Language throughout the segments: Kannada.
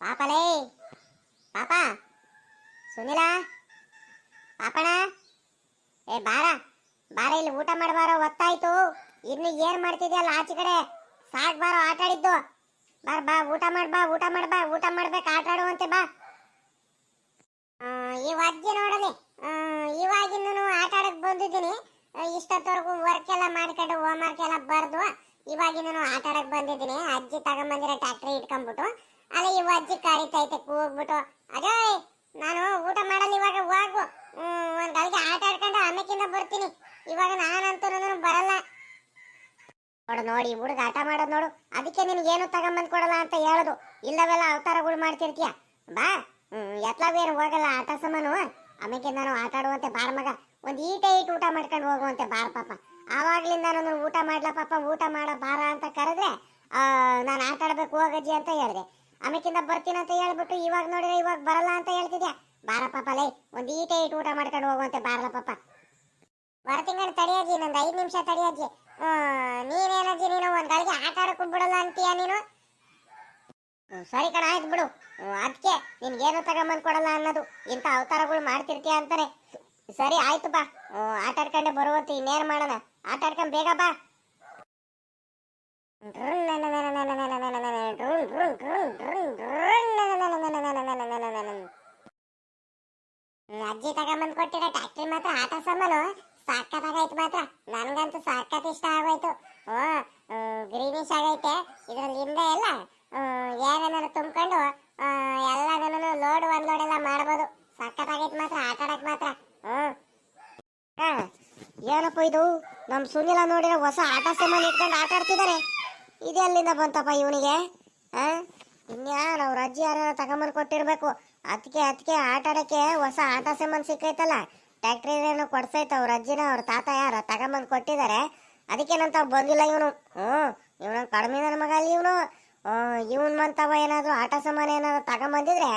ಪಾಪಲೇ ಪಾಪ. ಸುನಿಲ ಪಾಪಣ ಏ ಬಾರ. ಬಾರ ಇಲ್ಲಿ ಊಟ ಮಾಡಬಾರೋ ಹೊತ್ತಾಯ್ತು. ಇನ್ನು ಏನ್ ಮಾಡ್ತಿದ್ಯಲ್ಲ ಆಚೆ ಕಡೆ ಸಾಕ್ ಬಾರೋ ಆಟ ಆಡಿದ್ದು ಬಾರ್ ಬಾ ಊಟ ಮಾಡ್ ಬಾ ಊಟ ಮಾಡ್ ಬಾ ಊಟ ಮಾಡ್ಬೇಕು ಆಟ ಆಡುವಂತೆ ಬಾ ಆ, ಈ ಅಜ್ಜಿ ನೋಡಲಿ ಇವಾಗಿಂದನು ಆಟ ಆಡಕ್ ಬಂದಿದ್ದೀನಿ ಆ, ಇಷ್ಟೊತ್ತವರೆಗೂ ವರ್ಕ್ ಎಲ್ಲ ಮಾಡ್ಕೊಂಡು ಹೋಮ್ ವರ್ಕ್ ಎಲ್ಲ ಬರ್ದು ಇವಾಗಿಂದನು ಆಟ ಆಡಕ್ ಬಂದಿದ್ದೀನಿ ಅಜ್ಜಿ ತಗೊಂಬಂದಿರೋ ಟ್ಯಾಕ್ಟ್ರಿ ಇಟ್ಕೊಂಡ್ಬಿಟ್ಟು ಅಲ್ಲಿ ಇವ ಅಜ್ಜಿ ಕರಿತೈತೆ ಕೂಗ್ಬಿಟ್ಟು ಅಜಯ್ ನಾನು ಊಟ ಮಾಡಲ್ಲ ಇವಾಗ ಹೋಗು ಹ್ಮ್, ಒಂದ್ ಗಳಿಗೆ ಆಟ ಆಡ್ಕೊಂಡು ಆಮೇಕಿಂದ ಬರ್ತೀನಿ ಇವಾಗ ನಾನಂತೂ ಬರಲ್ಲ. ನೋಡು, ನೋಡಿ ಹುಡುಗ ಆಟ ಮಾಡೋದು ನೋಡು. ಅದಕ್ಕೆ ನಿನ್ಗೆ ಏನು ತಗೊಂಬಂದ್ ಕೊಡಲ್ಲ ಅಂತ ಹೇಳೋದು. ಇಲ್ಲವೆಲ್ಲ ಅವತಾರಗಳು ಮಾಡ್ತಿರ್ತೀಯ? ಬಾ. ಎತ್ಲಾವೇನು ಹೋಗಲ್ಲ, ಆಟ ಸಮಾನು. ಆಮೇಲೆ ನಾನು ಆಟ ಆಡುವಂತೆ ಬಾರ್ ಮಗ. ಒಂದ್ ಈಟ ಈಟ್ ಊಟ ಮಾಡ್ಕೊಂಡು ಹೋಗುವಂತೆ ಬಾರ್ ಪಾಪ. ಆವಾಗ್ಲಿಂದ ನಾನು ಊಟ ಮಾಡ್ಲಾ ಪಾಪ, ಊಟ ಮಾಡ ಬಾರ ಅಂತ ಕರೆದ್ರೆ ನಾನು ಆಟ ಆಡ್ಬೇಕು ಹೋಗಜ್ಜಿ ಅಂತ ಹೇಳಿದೆ. ಆಮೇಕಿಂದ ಬರ್ತೀನಿ ಅಂತ ಹೇಳ್ಬಿಟ್ಟು ಇವಾಗ ನೋಡಿದ್ರೆ ಇವಾಗ ಬರಲ್ಲ ಅಂತ ಹೇಳ್ತಿದ್ಯಾ? ಬಾರ ಪಾಪ ಲೈ, ಒಂದು ಈಟ ಈಟ್ ಊಟ ಮಾಡ್ಕೊಂಡು ಹೋಗುವಂತೆ ಬಾರಲ್ಲ ಪಾಪ. ಬರ್ತಿಂಗಣ್ಣ ತಡಿಯಜ್ಜಿ ಇನ್ನೊಂದು ಐದು ನಿಮಿಷ ತಡಿಯಜ್ಜಿ ನೀನೇನಜ್ಜಿ ನೀನು ಒಂದು ಗಳಿಗೆ ಆಟ ಆಡಕ್ಕೂ ಬಿಡಲ್ಲ ಅಂತೀಯ ನೀನು? ಸರಿ ಕಣ, ಆಯ್ತು ಬಿಡು. ಅದಕ್ಕೆ ನಿನ್ಗೇನು ತಗೊಂಬಂದು ಕೊಡಲ್ಲ ಅನ್ನೋದು. ಇಂಥ ಅವತಾರಗಳು ಮಾಡ್ತಿರ್ತೀಯ ಅಂತಾನೆ. ಸರಿ, ಆಯ್ತು ಬಾ. ಆಟ ಆಡ್ಕೊಂಡೆ ಬರುವಂತೆ, ಇನ್ನೇನು ಮಾಡೋಣ? ಆಟ ಆಡ್ಕೊಂಡು ಬೇಗ ಬಾ. ಅಜ್ಜಿ ತಗೊಂಬಂದು ಕೊಟ್ಟಿರೋ ಟ್ಯಾಕ್ಟ್ರಿ ಮಾತ್ರ ಆಟ ಸಾಮಾನು. ಸಾಕತ್ತಾಗೈತೆ ಮಾತ್ರ. ನನಗಂತೂ ಸಾಕತ್ ಇಷ್ಟ ಆಗೋಯ್ತು. ಓ ಗ್ರೀನಿಶ್ ಆಗೈತೆ. ಇದ್ರಲ್ಲಿ ಹಿಂದೆ ಎಲ್ಲ ಏನೇನಾರು ತುಂಬ್ಕೊಂಡು ಎಲ್ಲದನ್ನು ಲೋಡ್ ಒಂದ್ ಲೋಡ್ ಎಲ್ಲ ಮಾಡ್ಬೋದು. ಸಖತ್ತಾಗೈತೆ ಮಾತ್ರ ಆಟ ಮಾತ್ರ. ಹ್ಮ್. ಏನಪ್ಪ ಇದು? ನಮ್ ಸುನಿಲ ನೋಡಿರೋ ಹೊಸ ಆಟ ಸಾಮಾನು ಇಟ್ಕೊಂಡು ಆಟ ಆಡ್ತಿದ್ದಾರೆ ಇದೆಲ್ಲಿಂದ ಬಂತಪ್ಪ ಇವನಿಗೆ? ಆ? ಇನ್ಯಾರು ಅವ್ರ ಅಜ್ಜಿ ಯಾರ ತಗೊಂಬಂದು ಕೊಟ್ಟಿರ್ಬೇಕು. ಅದಕ್ಕೆ ಅದಕ್ಕೆ ಆಟ ಆಡಕ್ಕೆ ಹೊಸ ಆಟ ಸಾಮಾನು ಸಿಕ್ಕೈತಲ್ಲ. ಟ್ಯಾಕ್ಟ್ರಿ ಕೊಡ್ಸೈತ, ಅವ್ರ ಅಜ್ಜಿನ, ಅವ್ರ ತಾತ ಯಾರ? ತಗೊಂಬಂದು ಕೊಟ್ಟಿದ್ದಾರೆ ಅದಕ್ಕೇನಂತ ಬಂದಿಲ್ಲ ಇವನು. ಹ್ಞೂ, ಇವನು ಕಡಿಮೆ ನನ್ನ ಮಗ ಅಲ್ಲಿ ಇವನು. ಇವನ್ ಮಂತವ ಏನಾದರೂ ಆಟ ಸಾಮಾನು ಏನಾದ್ರು ತಗೊಂಬಂದಿದ್ರೆ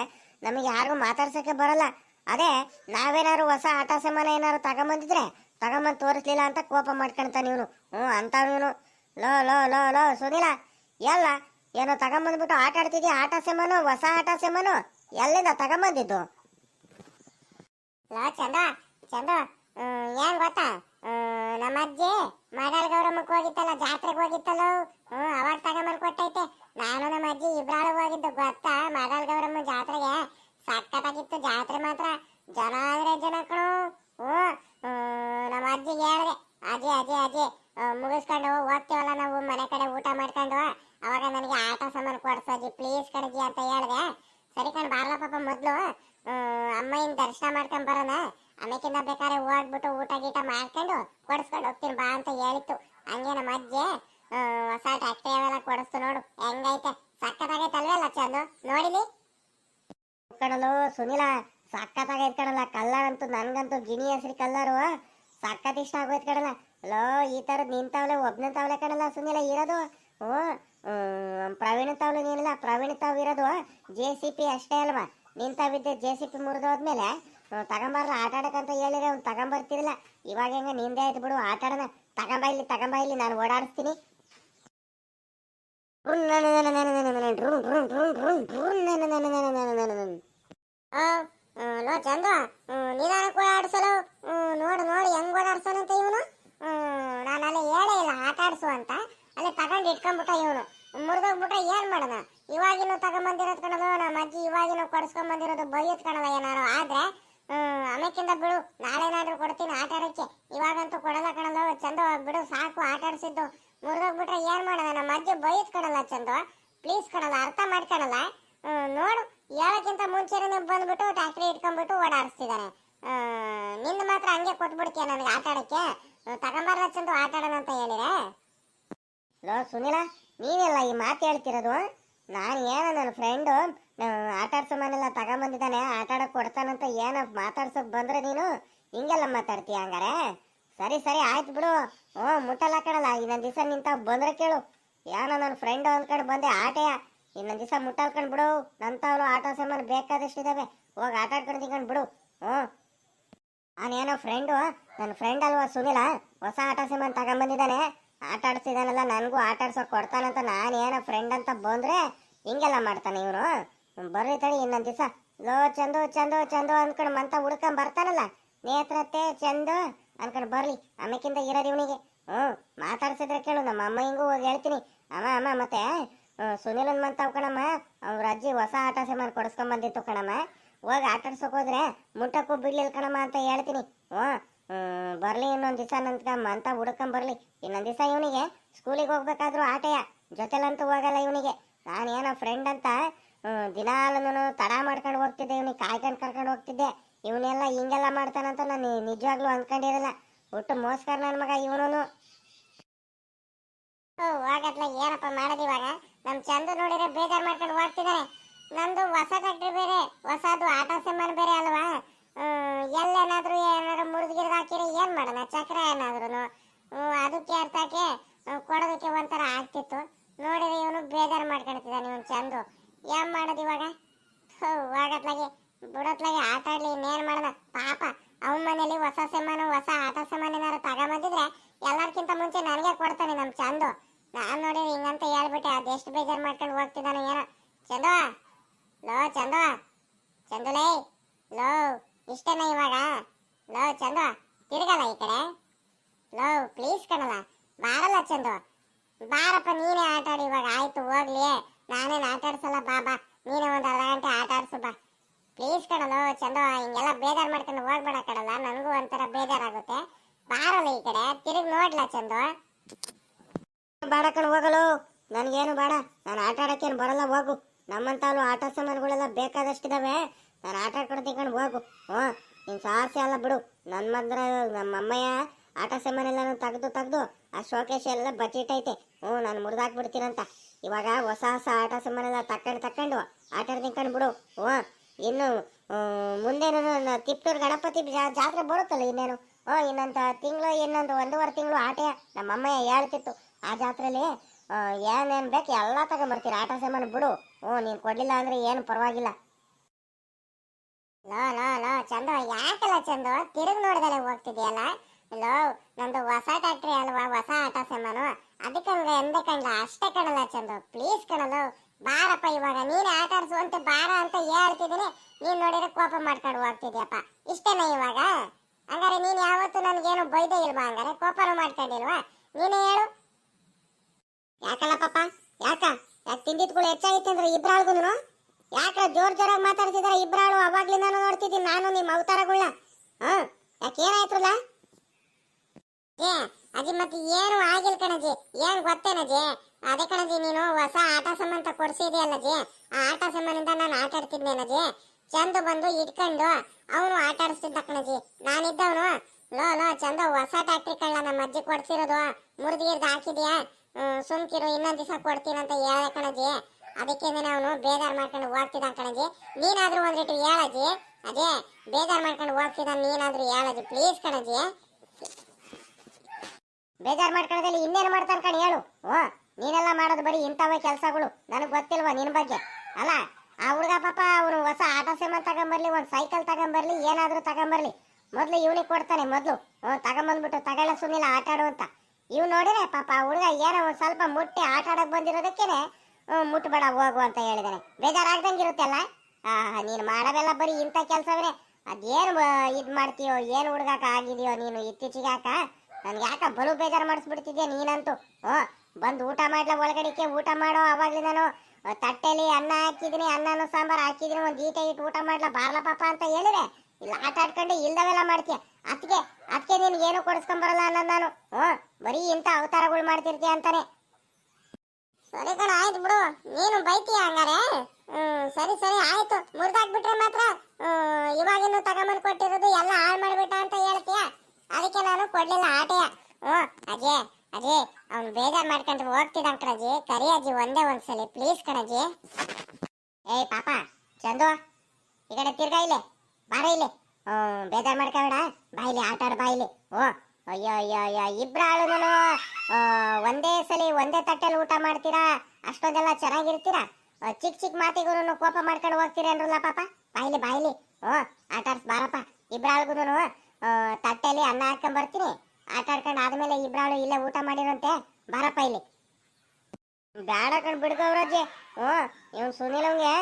ನಮಗೆ ಯಾರಿಗೂ ಮಾತಾಡ್ಸೋಕ್ಕೆ ಬರಲ್ಲ. ಅದೇ, ನಾವೇನಾದ್ರು ಹೊಸ ಆಟ ಸಾಮಾನು ಏನಾದ್ರು ತಗೊಂಬಂದಿದ್ರೆ ತಗೊಂಬಂದು ತೋರಿಸ್ಲಿಲ್ಲ ಅಂತ ಕೋಪ ಮಾಡ್ಕೊಳ್ತಾನೆ ಇವನು. ಹ್ಞೂ ಅಂತವ್ ಇವನು. ಲೋ ಲೋ ಲೋ ಲೋ, ಸುನಿಲ, ಎಲ್ಲ ಏನೋ ತಗೊಂಬಂದ್ಬಿಟ್ಟು ಆಟ ಆಡ್ತಿದ್ಯಾ? ಆಟ ಸಾಮಾನು, ಹೊಸ ಆಟ ಸಾಮಾನು? ಎಲ್ಲಿಂದ ತಗೊಂಬಂದಿದ್ದು? ಲಾ, ಚಂದ. ಚಂದ. ಏನ್ ಗೊತ್ತಾ? ನಮ್ಮ ಅಜ್ಜಿ ಮಡಲ್ ಗೌರಮ್ಮಕ್ಕೆ ಹೋಗಿತ್ತಲ್ಲ, ಜಾತ್ರೆಗೆ ಹೋಗಿತ್ತಲ್ಲ? ಹ್ಮ್ ಅವಾಗ ತಗೊಂಬಂದ್ ಕೊಟ್ಟೈತೆ. ನಾನು ನಮ್ಮ ಅಜ್ಜಿ ಇಬ್ರಾಳು ಹೋಗಿದ್ದು, ಗೊತ್ತಾ? ಮಡಲ್ ಗೌರಮ್ಮ ಜಾತ್ರೆಗೆ ಸಕ್ಕತ್ತಾಗಿತ್ತು ಜಾತ್ರೆ ಮಾತ್ರ. ಜನ ಅಂದ್ರೆ ಜನ ಹ್ಮ್ ನಮ್ಮ ಅಜ್ಜಿ ಹೇಳಿದೆ, ಅಜ್ಜಿ ಅಜ್ಜಿ ಅಜ್ಜಿ ಮುಗಿಸ್ಕೊಂಡು ಹೋಗ್ತೀವಲ್ಲ ನಾವು, ಮನೆ ಕಡೆ ಊಟ ಮಾಡ್ಕೊಂಡು? ಅವಾಗ ನನಗೆ ಆಟ ಸಾಮಾನು ಕೊಡ್ಸೋಜಿ ಪ್ಲೀಸ್ ಕಣಜಿ ಅಂತ ಹೇಳಿದೆ. ಸರಿ ಕಣ್, ಬಾರ್ಲ ಪಾಪ ಮೊದ್ಲು ಅಮ್ಮಯ್ಯನ ದರ್ಶನ ಮಾಡ್ಕೊಂಡ್ ಬರೋಣ. ಆಮೇಕಿಂದ ಬೇಕಾದ್ರೆ ಹೋಗ್ಬಿಟ್ಟು ಊಟ ಗೀಟ ಮಾಡ್ಕೊಂಡು ಕೊಡಿಸ್ಕೊಂಡು ಹೋಗ್ತೀನಿ ಬಾ ಅಂತ ಹೇಳಿತ್ತು. ಹಂಗೆ ನಮ್ಮ ಅಜ್ಜಿ ಹೊಸ ಟ್ಯಾಕ್ಟ್ರಿ ಅವೆಲ್ಲ ಕೊಡಿಸ್ತು ನೋಡು. ಹೆಂಗೈತೆ? ಸಖತ್ತಾಗೈತೆ ಅಲ್ವಲ್ಲ ಚಂದು? ನೋಡಿಲಿ? ಕಣಲು ಸುನಿಲ, ಸಕ್ಕತ್ತಾಗೈತ್ ಕಣಲ್ಲ. ಕಲ್ಲರ್ ಅಂತೂ ನನ್ಗಂತೂ ಗಿಣಿ ಹೆಸರು ಕಲ್ಲರು. ಸಕ್ಕತ್ ಇಷ್ಟ ಆಗೋಯ್ತು ಕಣಲ್ಲ. ಲೋ, ಈ ತರ ನಿಂತಾವಲೆ ಒಬ್ನ ತಾವಲೆ ಕಣಲ್ಲ ಸುನಿಲ ಇರೋದು. ಹ್ಞೂ ಪ್ರವೀಣ ತಾವ್ಲು ನೀನಿಲ್ಲ ಪ್ರವೀಣ ತಾವ್ ಇರೋದು ಜೆ ಸಿ ಪಿ ಅಷ್ಟೇ ಅಲ್ವಾ? ನಿಂತಾವಿದ್ದೆ ಜೆ ಸಿ ಪಿ ಮುರಿದೋದ್ಮೇಲೆ ತಗೊಂಬಾರ್ಲ ಆಟ ಆಡಕ್ಕಂತ ಹೇಳಿದ್ರೆ ಅವ್ನು ತಗೊಂಬರ್ತಿರಲ್ಲ ಇವಾಗ ಹೆಂಗ ನಿಂದೆ ಆಯ್ತು ಬಿಡು ಆಟ ಆಡೋಣ ತಗೊಂಬ ಇಲ್ಲಿ ತಗೊಂಬ ಇಲ್ಲಿ ನಾನು ಓಡಾಡಿಸ್ತೀನಿ ಲೋ ಚಂದ್ರ ಕೂಡ ಓಡಾಡ್ಸಲು ನೋಡು ನೋಡಿ ಹೆಂಗ್ ಓಡಾಡ್ಸೋನಂತ ಇವನು ನಾನು ಅಲ್ಲಿ ಹೇಳೇ ಇಲ್ಲ ಆಟ ಆಡ್ಸು ಅಂತ ಅಲ್ಲಿ ತಗೊಂಡು ಇಟ್ಕೊಂಡ್ಬಿಟ್ಟ ಇವನು ಮುರಿದೋಗ್ಬಿಟ್ರೆ ಏನ್ ಮಾಡೋಣ ಇವಾಗಿನ ತಗೊಂಬಂದಿರೋದು ಕಣದು ನಮ್ಮ ಅಜ್ಜಿ ಇವಾಗಿನ ಕೊಡಿಸ್ಕೊಂಡ್ ಬಂದಿರೋದು ಬೈಯತ್ ಕಣದ ಏನಾರು ಆದ್ರೆ ಆಮೇಕಿಂದ ಬಿಡು. ನಾಳೆನಾದ್ರೂ ಕೊಡ್ತೀನಿ ಆಟ ಆಡಕ್ಕೆ ಇವಾಗಂತೂ ಕೊಡಲ್ಲ ಕಣಲ್ಲ, ಚಂದ ಬಿಡು ಸಾಕು ಆಟ ಆಡಿಸಿದ್ದು ಮುರಿದೋಗ್ಬಿಟ್ರೆ ಏನು ಮಾಡೋಣ ನಮ್ಮ ಅಜ್ಜಿ ಬೈಸ್ ಕಣಲ್ಲ ಚಂದ. ಪ್ಲೀಸ್ ಕಣಲ್ಲ, ಅರ್ಥ ಮಾಡ್ಕೊಳಲ್ಲ ನೋಡು. ಹೇಳಕ್ಕಿಂತ ಮುಂಚೆನೆ ಬಂದ್ಬಿಟ್ಟು ಟ್ಯಾಕ್ಟ್ರಿ ಇಟ್ಕೊಂಡ್ಬಿಟ್ಟು ಓಡಾಡಿಸ್ತಿದ್ದಾನೆ ನಿನ್ನ ಮಾತ್ರ ಹಂಗೆ ಕೊಟ್ಬಿಡ್ತೀಯ ನನಗೆ ಆಟ ಆಡಕ್ಕೆ ತಗೊಂಬಾರ್ಲ ಚಂದು ಆಟ ಆಡೋಣ ಅಂತ ಹೇಳಿದೆ ಹಲೋ ಸುನಿಲ, ನೀವೆಲ್ಲ ಈ ಮಾತು ಹೇಳ್ತಿರೋದು ನಾನು ಏನೋ ನನ್ನ ಫ್ರೆಂಡು ಆಟ ಆಡ್ಸೋ ಮನೆಲ್ಲ ತಗೊಂಬಂದಿದ್ದಾನೆ, ಆಟ ಆಡಕ್ ಕೊಡ್ತಾನಂತ ಏನ ಮಾತಾಡ್ಸೋಕ್ ಬಂದ್ರೆ ನೀನು? ಹಿಂಗೆಲ್ಲ ಮಾತಾಡ್ತೀಯ ಹಂಗಾರೆ? ಸರಿ ಸರಿ, ಆಯ್ತು ಬಿಡು. ಹ್ಞೂ ಮುಟ್ಟಲ್ಲ ಕಣಲ್ಲ, ಇನ್ನೊಂದು ದಿವಸ ನಿಂತ ಬಂದ್ರೆ ಕೇಳು. ಏನೋ ನನ್ನ ಫ್ರೆಂಡ್ ಕಡೆ ಬಂದೆ, ಆಟೆಯ. ಇನ್ನೊಂದು ದಿವಸ ಮುಟ್ಟಲ್ಕೊಂಡು ಬಿಡು. ನಂತವಳು ಆಟ ಸಾಮಾನು ಬೇಕಾದಷ್ಟಿದಾವೆ ಹೋಗಿ ಆಟ ಆಡ್ಕೊಂಡು ಬಿಡು. ಹ್ಞೂ. ನಾನೇನೋ ಫ್ರೆಂಡು ನನ್ನ ಫ್ರೆಂಡ್ ಅಲ್ವಾ ಸುನಿಲ? ಹೊಸ ಆಟ ಸಾಮಾನು ತಗೊಂಬಂದಿದ್ದಾನೆ. ಆಟ ಆಡ್ಸಿದಾನಲ್ಲ, ನನಗೂ ಆಟ ಆಡ್ಸೋಕೆ ಕೊಡ್ತಾನಂತ ನಾನು ಏನೋ ಫ್ರೆಂಡ್ ಅಂತ ಬಂದ್ರೆ ಹಿಂಗೆಲ್ಲ ಮಾಡ್ತಾನೆ ಇವನು. ಬರ್ರಿ ತಡಿ ಇನ್ನೊಂದು ದಿವಸ. ಲೋ, ಚಂದು ಚಂದು ಚಂದು ಅಂದ್ಕೊಂಡು ಮಂತ ಹುಡ್ಕೊಂಡ್ ಬರ್ತಾನಲ್ಲ. ನೇತ್ರತೆ ಚಂದು ಅನ್ಕೊಂಡು ಬರ್ಲಿ. ಆಮೇಕಿಂದ ಇರೋದು ಇವನಿಗೆ. ಹ್ಞೂ ಮಾತಾಡ್ಸಿದ್ರೆ ಕೇಳು, ನಮ್ಮ ಅಮ್ಮ ಹಿಂಗೂ ಹೋಗಿ ಹೇಳ್ತೀನಿ. ಅಮ್ಮ ಅಮ್ಮ, ಮತ್ತೆ ಸುನಿಲನ್ ಮಂತ ಕಣಮ್ಮ ಅವ್ರ ಅಜ್ಜಿ ಹೊಸ ಆಟ ಸಾಮಾನು ಕೊಡಿಸ್ಕೊಂಡ್ ಬಂದಿತ್ತು ಕಣಮ್ಮ. ಹೋಗಿ ಆಟ ಆಡ್ಸೋಕೆ ಹೋದ್ರೆ ಮುಟ್ಟಕ್ಕೂ ಬಿಡ್ಲಿಲ್ಲ ಕಣಮ್ಮ ಅಂತ ಹೇಳ್ತೀನಿ. ಹ್ಞೂ ಬರಲಿ ಇನ್ನೊಂದು ದಿವಸ ನಂತರ ಮಂತ ಹುಡ್ಕೊಂಬರ್ಲಿ ಇನ್ನೊಂದು ದಿವಸ ಇವನಿಗೆ ಸ್ಕೂಲಿಗೆ ಹೋಗ್ಬೇಕಾದ್ರೂ ಆಟೆಯ. ಜೊತೆಲಂತೂ ಹೋಗಲ್ಲ ಇವನಿಗೆ. ನಾನು ಏನೋ ಫ್ರೆಂಡ್ ಅಂತ ದಿನಾಲೂ ತಡ ಮಾಡ್ಕೊಂಡು ಹೋಗ್ತಿದ್ದೆ, ಇವನಿಗೆ ಕಾಯ್ಕೊಂಡು ಕರ್ಕೊಂಡು ಹೋಗ್ತಿದ್ದೆ. ಇವನೆಲ್ಲ ಹಿಂಗೆಲ್ಲ ಮಾಡ್ತಾನಂತ ನಾನು ನಿಜವಾಗ್ಲೂ ಅಂದ್ಕೊಂಡಿರಲ್ಲ ಒಟ್ಟು ಮೋಸ್ಕರ ನನ್ನ ಮಗ ಇವನು ಹೋಗತ್ಲ ಏನಪ್ಪ ಮಾಡೋದು ಇವಾಗ? ಚಂದ ನೋಡಿದ್ರೆ ಬೇಜಾರು ಮಾಡ್ಕೊಂಡು ಹೋಗ್ತಿದಾನೆ ನಂದು ಹೊಸ ಟ್ಯಾಕ್ಟ್ರಿ ಬೇರೆ, ಹೊಸದು ಆಟ ಸಾಮಾನು ಬೇರೆ ಅಲ್ವಾ? ಎಲ್ಲೇನಾದರೂ ಏನಾದರೂ ಮುರಿದ್ಗಿರ್ದು ಹಾಕಿದ್ರೆ ಏನು ಮಾಡೋಣ? ಚಕ್ರ ಏನಾದ್ರೂ ಅದಕ್ಕೆ ಅರ್ಥಕ್ಕೆ ಕೊಡೋದಕ್ಕೆ ಒಂಥರ ಆಗ್ತಿತ್ತು. ನೋಡಿದ್ರೆ ಇವನು ಬೇಜಾರು ಮಾಡ್ಕೊಳ್ತಿದ್ದಾನೆ ಇವನು ಚಂದು. ಏನ್ ಮಾಡೋದು ಇವಾಗ? ಹೋ ಹೋಗತ್ಲಾಗೆ, ಬಿಡತ್ಲಾಗೆ ಆಟ ಆಡ್ಲಿ, ಇನ್ನೇನ್ ಮಾಡದ? ಪಾಪ, ಅವನ ಮನೇಲಿ ಹೊಸ ಸಾಮಾನು, ಹೊಸ ಆಟ ಸಾಮಾನು ಏನಾರು ತಗೊಂಬಂದಿದ್ರೆ ಎಲ್ಲರ್ಕಿಂತ ಮುಂಚೆ ನನಗೆ ಕೊಡ್ತಾನೆ ನಮ್ ಚಂದು. ನಾನ್ ನೋಡಿ ಹಿಂಗಂತ ಹೇಳ್ಬಿಟ್ಟೆ ಅದೆಷ್ಟು ಬೇಜಾರ್ ಮಾಡ್ಕೊಂಡು ಹೋಗ್ತಿದ್ದಾನೆ ಏನೋ. ಚಂದು ಲೋ ಚಂದು ಚಂದುಲೇ? ಲೋ, ಇಷ್ಟೇನ ಇವಾಗ? ಲೋ ಚಂದು ತಿರ್ಗಲ್ಲ ಈ ಕಡೆ. ಲೋ ಪ್ಲೀಸ್ ಕಣಲ್ಲ, ಬಾರಲ್ಲ ಚಂದು ಬಾರಪ್ಪ, ನೀನೇ ಆಟ ಆಡಿ ಇವಾಗ, ಆಯ್ತು, ಹೋಗ್ಲಿ. ನಾನೇನು ಆಟ ಆಡ್ಸಲ್ಲ ಬಾ ಬಾ. ನೀನೇ ಒಂದು ಅರ್ಧ ಗಂಟೆ ಆಟ ಆಡ್ಸು ಬಾ. ಪ್ಲೀಸ್ ಕಡಲು ಚಂದ, ಹಿಂಗೆಲ್ಲ ಬೇಜಾರ್ ಮಾಡ್ಕೊಂಡು ಹೋಗ್ಬೇಡ ಕಣಲ್ಲ, ನನಗೂ ಒಂಥರ ಬೇಜಾರಾಗುತ್ತೆ. ಬಾರಲ್ಲ ಈ ಕಡೆ, ತಿರುಗಿ ನೋಡ್ಲ ಚಂದ? ಬೇಡ ಹೋಗಲು. ನನಗೇನು ಬೇಡ, ನಾನು ಆಟ ಆಡೋಕ್ಕೇನು ಬರಲ್ಲ, ಹೋಗು. ನಮ್ಮಂತಾಲು ಆಟ ಸಾಮಾನುಗಳೆಲ್ಲ ಬೇಕಾದಷ್ಟಿದಾವೆ. ನಾನು ಆಟ ಆಡ್ಕೊಂಡು ಕಣ್, ಹೋಗು. ಹ್ಞೂ, ನೀನು ಸಾಹಸ ಎಲ್ಲ ಬಿಡು. ನನ್ನ ಮದ್ರ ನಮ್ಮ ಅಮ್ಮಯ್ಯ ಆಟ ಸಾಮಾನೆಲ್ಲ ತೆಗೆದು ತೆಗೆದು, ಆ ಶೋಕೇಶ್ ಎಲ್ಲ ಬಚ್ಚಿಟ್ಟೈತೆ. ಹ್ಞೂ, ನಾನು ಮುರಿದಾಕ್ಬಿಡ್ತೀನಂತ. ಇವಾಗ ಹೊಸ ಹೊಸ ಆಟ ಸಾಮಾನೆಲ್ಲ ತಕ್ಕಂಡು ತಕ್ಕಂಡು ಆಟ ತಿನ್ಕೊಂಡು ಬಿಡು. ಓ ಇನ್ನು ಮುಂದೆ ತಿಪ್ಟೂರು ಗಣಪತಿ ಜಾತ್ರೆ ಬರುತ್ತಲ್ಲ ಇನ್ನೇನು? ಹ್ಞೂ ಇನ್ನೊಂದು ತಿಂಗಳು, ಇನ್ನೊಂದು ಒಂದೂವರೆ ತಿಂಗಳು ಆಟ. ನಮ್ಮ ಅಮ್ಮಯ್ಯ ಹೇಳ್ತಿತ್ತು, ಆ ಜಾತ್ರೆಯಲ್ಲಿ ಏನೇನ್ ಬೇಕು ಎಲ್ಲ ತಗೊಂಬರ್ತೀರ. ಆಟ ಸಾಮಾನು ಬಿಡು. ಹ್ಞೂ, ನೀನು ಕೊಡಲಿಲ್ಲ ಅಂದರೆ ಏನು ಪರವಾಗಿಲ್ಲ. ಲೋ ಲೋ ಲೋ, ಚಂದ, ಯಾಕಲ್ಲ ಚಂದು? ತಿರುಗಿ ನೋಡ್ದಲೆ ಹೋಗ್ತಿದ್ಯಲ್ಲ? ಲೋ, ನಂದು ಹೊಸ ಟ್ಯಾಕ್ಟ್ರಿ ಅಲ್ವಾ? ಹೊಸ ಆಟ ಸಾಮಾನು ಅದಕ್ಕೆ ಹಂಗ ಎಂದ ಕಂಡ ಅಷ್ಟೇ ಕಣಲ್ಲ ಚಂದು. ಪ್ಲೀಸ್ ಕಣಲು, ಬಾರಪ್ಪ ಇವಾಗ. ನೀನೇ ಆಟ ಬಾರ ಅಂತ ಹೇಳ್ತಿದ್ದೀನಿ. ನೀನ್ ನೋಡಿದ್ರೆ ಕೋಪ ಮಾಡ್ಕೊಂಡು ಹೋಗ್ತಿದ್ಯಪ್ಪ. ಇಷ್ಟೇನಾ ಇವಾಗ? ಹಂಗಾರೆ ನೀನ್ ಯಾವತ್ತು ನನ್ಗೇನು ಬೈದೇ ಇಲ್ವಾ? ಹಂಗಾರೆ ಕೋಪನೂ ಮಾಡ್ಕೊಂಡಿಲ್ವಾ? ನೀನೇ ಹೇಳು. ಯಾಕಲ್ಲ ಪಾಪ? ಯಾಕ? ಯಾಕೆ ತಿಂದಿದ್ಗಳು ಹೆಚ್ಚಾಗಿತ್ತು ಅಂದ್ರೆ ಇಬ್ರಾಳ್ಗುನು? ಯಾಕ ಜೋರ್ ಜೋರಾಗಿ ಮಾತಾಡ್ತಿದಾರೆ ಇಬ್ರಾಳು? ಅವಾಗ್ಲಿಂದಾನು ನೋಡ್ತಿದ್ದೀನಿ ನಾನು ನಿಮ್ಮ ಅವತಾರಗಳ ಹಾ? ಯಾಕೆ ಏನಾಯ್ತಲ್ಲ ಜೇ ಅಜ್ಜಿ ಮತ್ತೆ ಏನು ಆಗಿಲ್ಲ ಕಣಜಿ ಏನ್ ಗೊತ್ತೇನಜಿ ಅದೇ ಕಣಜಿ ನೀನು ಹೊಸ ಆಟ ಸಾಮಾನ್ ಕೊಡ್ಸಿದ್ಯಲ್ಲ ಜಿ. ಆ ಆಟ ಸಾಮಾನಿಂದ ನಾನು ಆಟ ಆಡ್ತಿದ್ನೇನಜಿ ಚಂದು ಬಂದು ಇಟ್ಕೊಂಡು ಅವನು ಆಟ ಆಡಿಸ್ತಿದ್ದ ಕಣಜಿ ನಾನಿದ್ದವನು. ಲೋ ಲೋ, ಚಂದ ಹೊಸ ಟ್ಯಾಕ್ಟ್ರಿ ಕಳ್ಳ ನಮ್ಮ ಅಜ್ಜಿ ಕೊಡ್ಸಿರೋದು. ಮುರಿದಿರ್ದು ಹಾಕಿದ್ಯಾ? ಸುಮ್ಕಿರು, ಇನ್ನೊಂದ್ ದಿವಸ ಕೊಡ್ತೀನಿ ಅಂತ ಹೇಳ ಕಣಜಿ ಅದಕ್ಕೆ ಅವನು ಬೇಜಾರ್ ಮಾಡ್ಕೊಂಡು ಹೋಗ್ತಿದ್ದ ಕಣಜಿ ನೀನಾದ್ರೂ ಒಂದಿಟ್ಟು ಹೇಳಜಿ ಅದೇ, ಬೇಜಾರ್ ಮಾಡ್ಕೊಂಡು ಹೋಗ್ತಿದ್ದ ನೀನಾದ್ರೂ ಹೇಳಜಿ ಪ್ಲೀಸ್ ಕಣಜಿ ಬೇಜಾರ್ ಮಾಡ್ಕೊಳ್ಳೋದಲ್ಲಿ ಇನ್ನೇನು ಮಾಡ್ತಾನೆ ಕಣಿ ಹೇಳು. ಓ, ನೀನೆಲ್ಲ ಮಾಡೋದು ಬರೀ ಇಂಥವೇ ಕೆಲಸಗಳು. ನನಗೆ ಗೊತ್ತಿಲ್ವಾ ನಿನ್ನ ಬಗ್ಗೆ? ಅಲ್ಲ, ಆ ಹುಡುಗ ಪಾಪ ಅವನು ಹೊಸ ಆಟೋ ಸೇಮನ್ ತಗೊಂಬರ್ಲಿ, ಒಂದು ಸೈಕಲ್ ತಗೊಂಬರ್ಲಿ, ಏನಾದರೂ ತಗೊಂಬರ್ಲಿ. ಮೊದಲು ಇವನಿಗೆ ಕೊಡ್ತಾನೆ, ಮೊದಲು. ಹ್ಞೂ, ತಗೊಂಬಂದ್ಬಿಟ್ಟು ತಗೊಳ್ಳ ಸುನಿಲ್ಲ ಆಟ ಆಡು ಅಂತ. ಇವ್ ನೋಡಿದ್ರೆ ಪಾಪ ಹುಡುಗ ಏನೋ ಒಂದು ಸ್ವಲ್ಪ ಮುಟ್ಟಿ ಆಟ ಆಡೋಕೆ ಬಂದಿರೋದಕ್ಕೇನೆ ಮುಟ್ಟಬೇಡ ಹೋಗು ಅಂತ ಹೇಳಿದಾನೆ. ಬೇಜಾರಾಗ್ದಂಗಿರುತ್ತಲ್ಲ ಆ ನೀನು ಮಾಡೋದೆಲ್ಲ ಬರೀ ಇಂಥ ಕೆಲಸವೇ. ಅದೇನು ಇದು ಮಾಡ್ತೀಯೋ, ಏನು ಹುಡುಗಾಕ ಆಗಿದೆಯೋ ನೀನು ಇತ್ತೀಚೆಗೆ ಯಾಕ ನನ್ಗೆ ಯಾಕ ಬಲು ಬೇಜಾರು ಮಾಡಿಸ್ಬಿಡ್ತಿದ್ಯಾ ನೀನಂತೂ? ಹ್ಞೂ, ಬಂದು ಊಟ ಮಾಡ್ಲಾ ಒಳಗಡೆಗೆ ಊಟ ಮಾಡೋ ಅವಾಗ್ಲಿ ನಾನು ತಟ್ಟೆಲಿ ಅನ್ನ ಹಾಕಿದೀನಿ ಅನ್ನನು ಸಾಂಬಾರ್ ಹಾಕಿದೀನಿ ಒಂದು ಈಟ ಇಟ್ಟು ಊಟ ಮಾಡ್ಲಾ ಬಾರ್ಲ ಪಾಪ ಅಂತ ಹೇಳಿದೆ. ಇಲ್ಲ, ಆಟ ಆಡ್ಕೊಂಡು ಇಲ್ದವೆಲ್ಲ ಮಾಡ್ತೀಯ? ಅದಕ್ಕೆ ಅದಕ್ಕೆ ನೀನು ಏನು ಕೊಡಿಸ್ಕೊಂಬರಲ್ಲ ಅನ್ನೋದು ನಾನು. ಹ್ಞೂ, ಬರೀ ಇಂಥ ಅವತಾರಗಳು ಮಾಡ್ತಿರ್ತೀಯ ಅಂತಾನೆ. ಸರಿ ಕಣ, ಆಯ್ತು ಬಿಡು. ನೀನು ಬೈತೀಯ ಹಂಗಾರೆ? ಸರಿ ಸರಿ, ಆಯ್ತು. ಮುರಿದಾಕ್ಬಿಟ್ರೆ ಮಾತ್ರ ಇವಾಗಿನ್ನು ತಗೊಂಬಂದು ಕೊಟ್ಟಿರೋದು ಎಲ್ಲ ಹಾಳು ಮಾಡಿಬಿಟ್ಟ ಅಂತ ಹೇಳ್ತೀಯ? ಅದಕ್ಕೆ ನಾನು ಕೊಡ್ಲಿಲ್ಲ ಆಟೆಯ. ಓ ಅಜಯ್ ಅಜಯ್ ಅವ್ನು ಬೇಜಾರ್ ಮಾಡ್ಕೊಂಡು ಹೋಗ್ತಿದ್ದಾನ ಕಣಜಿ. ಕರಿ ಅಜ್ಜಿ ಒಂದೇ ಒಂದ್ಸಲಿ ಪ್ಲೀಸ್ ಕಣಜಿ. ಏಯ್ ಪಾಪ ಚಂದು. ಈ ಕಡೆ ತಿರ್ಗಾ ಇಲ್ಲೇ. ಬಾರ ಇಲ್ಲಿ. ಹ್ಞೂ ಬೇಜಾರ್ ಮಾಡ್ಕೊಬೇಡ. ಬಾಯಿಲಿ ಆಟ ಆಡ ಬಾಯಿಲಿ ಓ ಅಯ್ಯೋ ಅಯ್ಯೋ ಅಯ್ಯೋ ಇಬ್ರಾಳು ಒಂದೇ ಸಲಿ ಒಂದೇ ತಟ್ಟೆಲಿ ಊಟ ಮಾಡ್ತೀರಾ? ಅಷ್ಟೊಂದೆಲ್ಲ ಚೆನ್ನಾಗಿರ್ತೀರಾ? ಚಿಕ್ಕ ಚಿಕ್ಕ ಮಾತಿಗೂ ಕೋಪ ಮಾಡ್ಕೊಂಡು ಹೋಗ್ತೀರೇನ್ರಲ್ಲ ಪಾಪ? ಬಾಯಿಲಿ ಬಾಯಿಲಿ ಓ ಆಟ ಆಡ್ಸ್ ಬಾರಪ್ಪ. ಇಬ್ರಾಳ್ಗುನು ಆ, ತಟ್ಟೆಲಿ ಅನ್ನ ಹಾಕೊಂಡ್ ಬರ್ತೀನಿ. ಆಟ ಆಡ್ಕೊಂಡು ಆದ್ಮೇಲೆ ಇಬ್ರಾಳು ಇಲ್ಲೇ ಊಟ ಮಾಡಿರಂತೆ, ಬಾರಪ್ಪ ಇಲ್ಲಿ. ಬೇಡ ಕಣ್ ಬಿಡ್ಗವ್ರಜ್ಜಿ ಹ್ಞೂ, ಇವ್ನು ಸುನಿಲಂಗೆ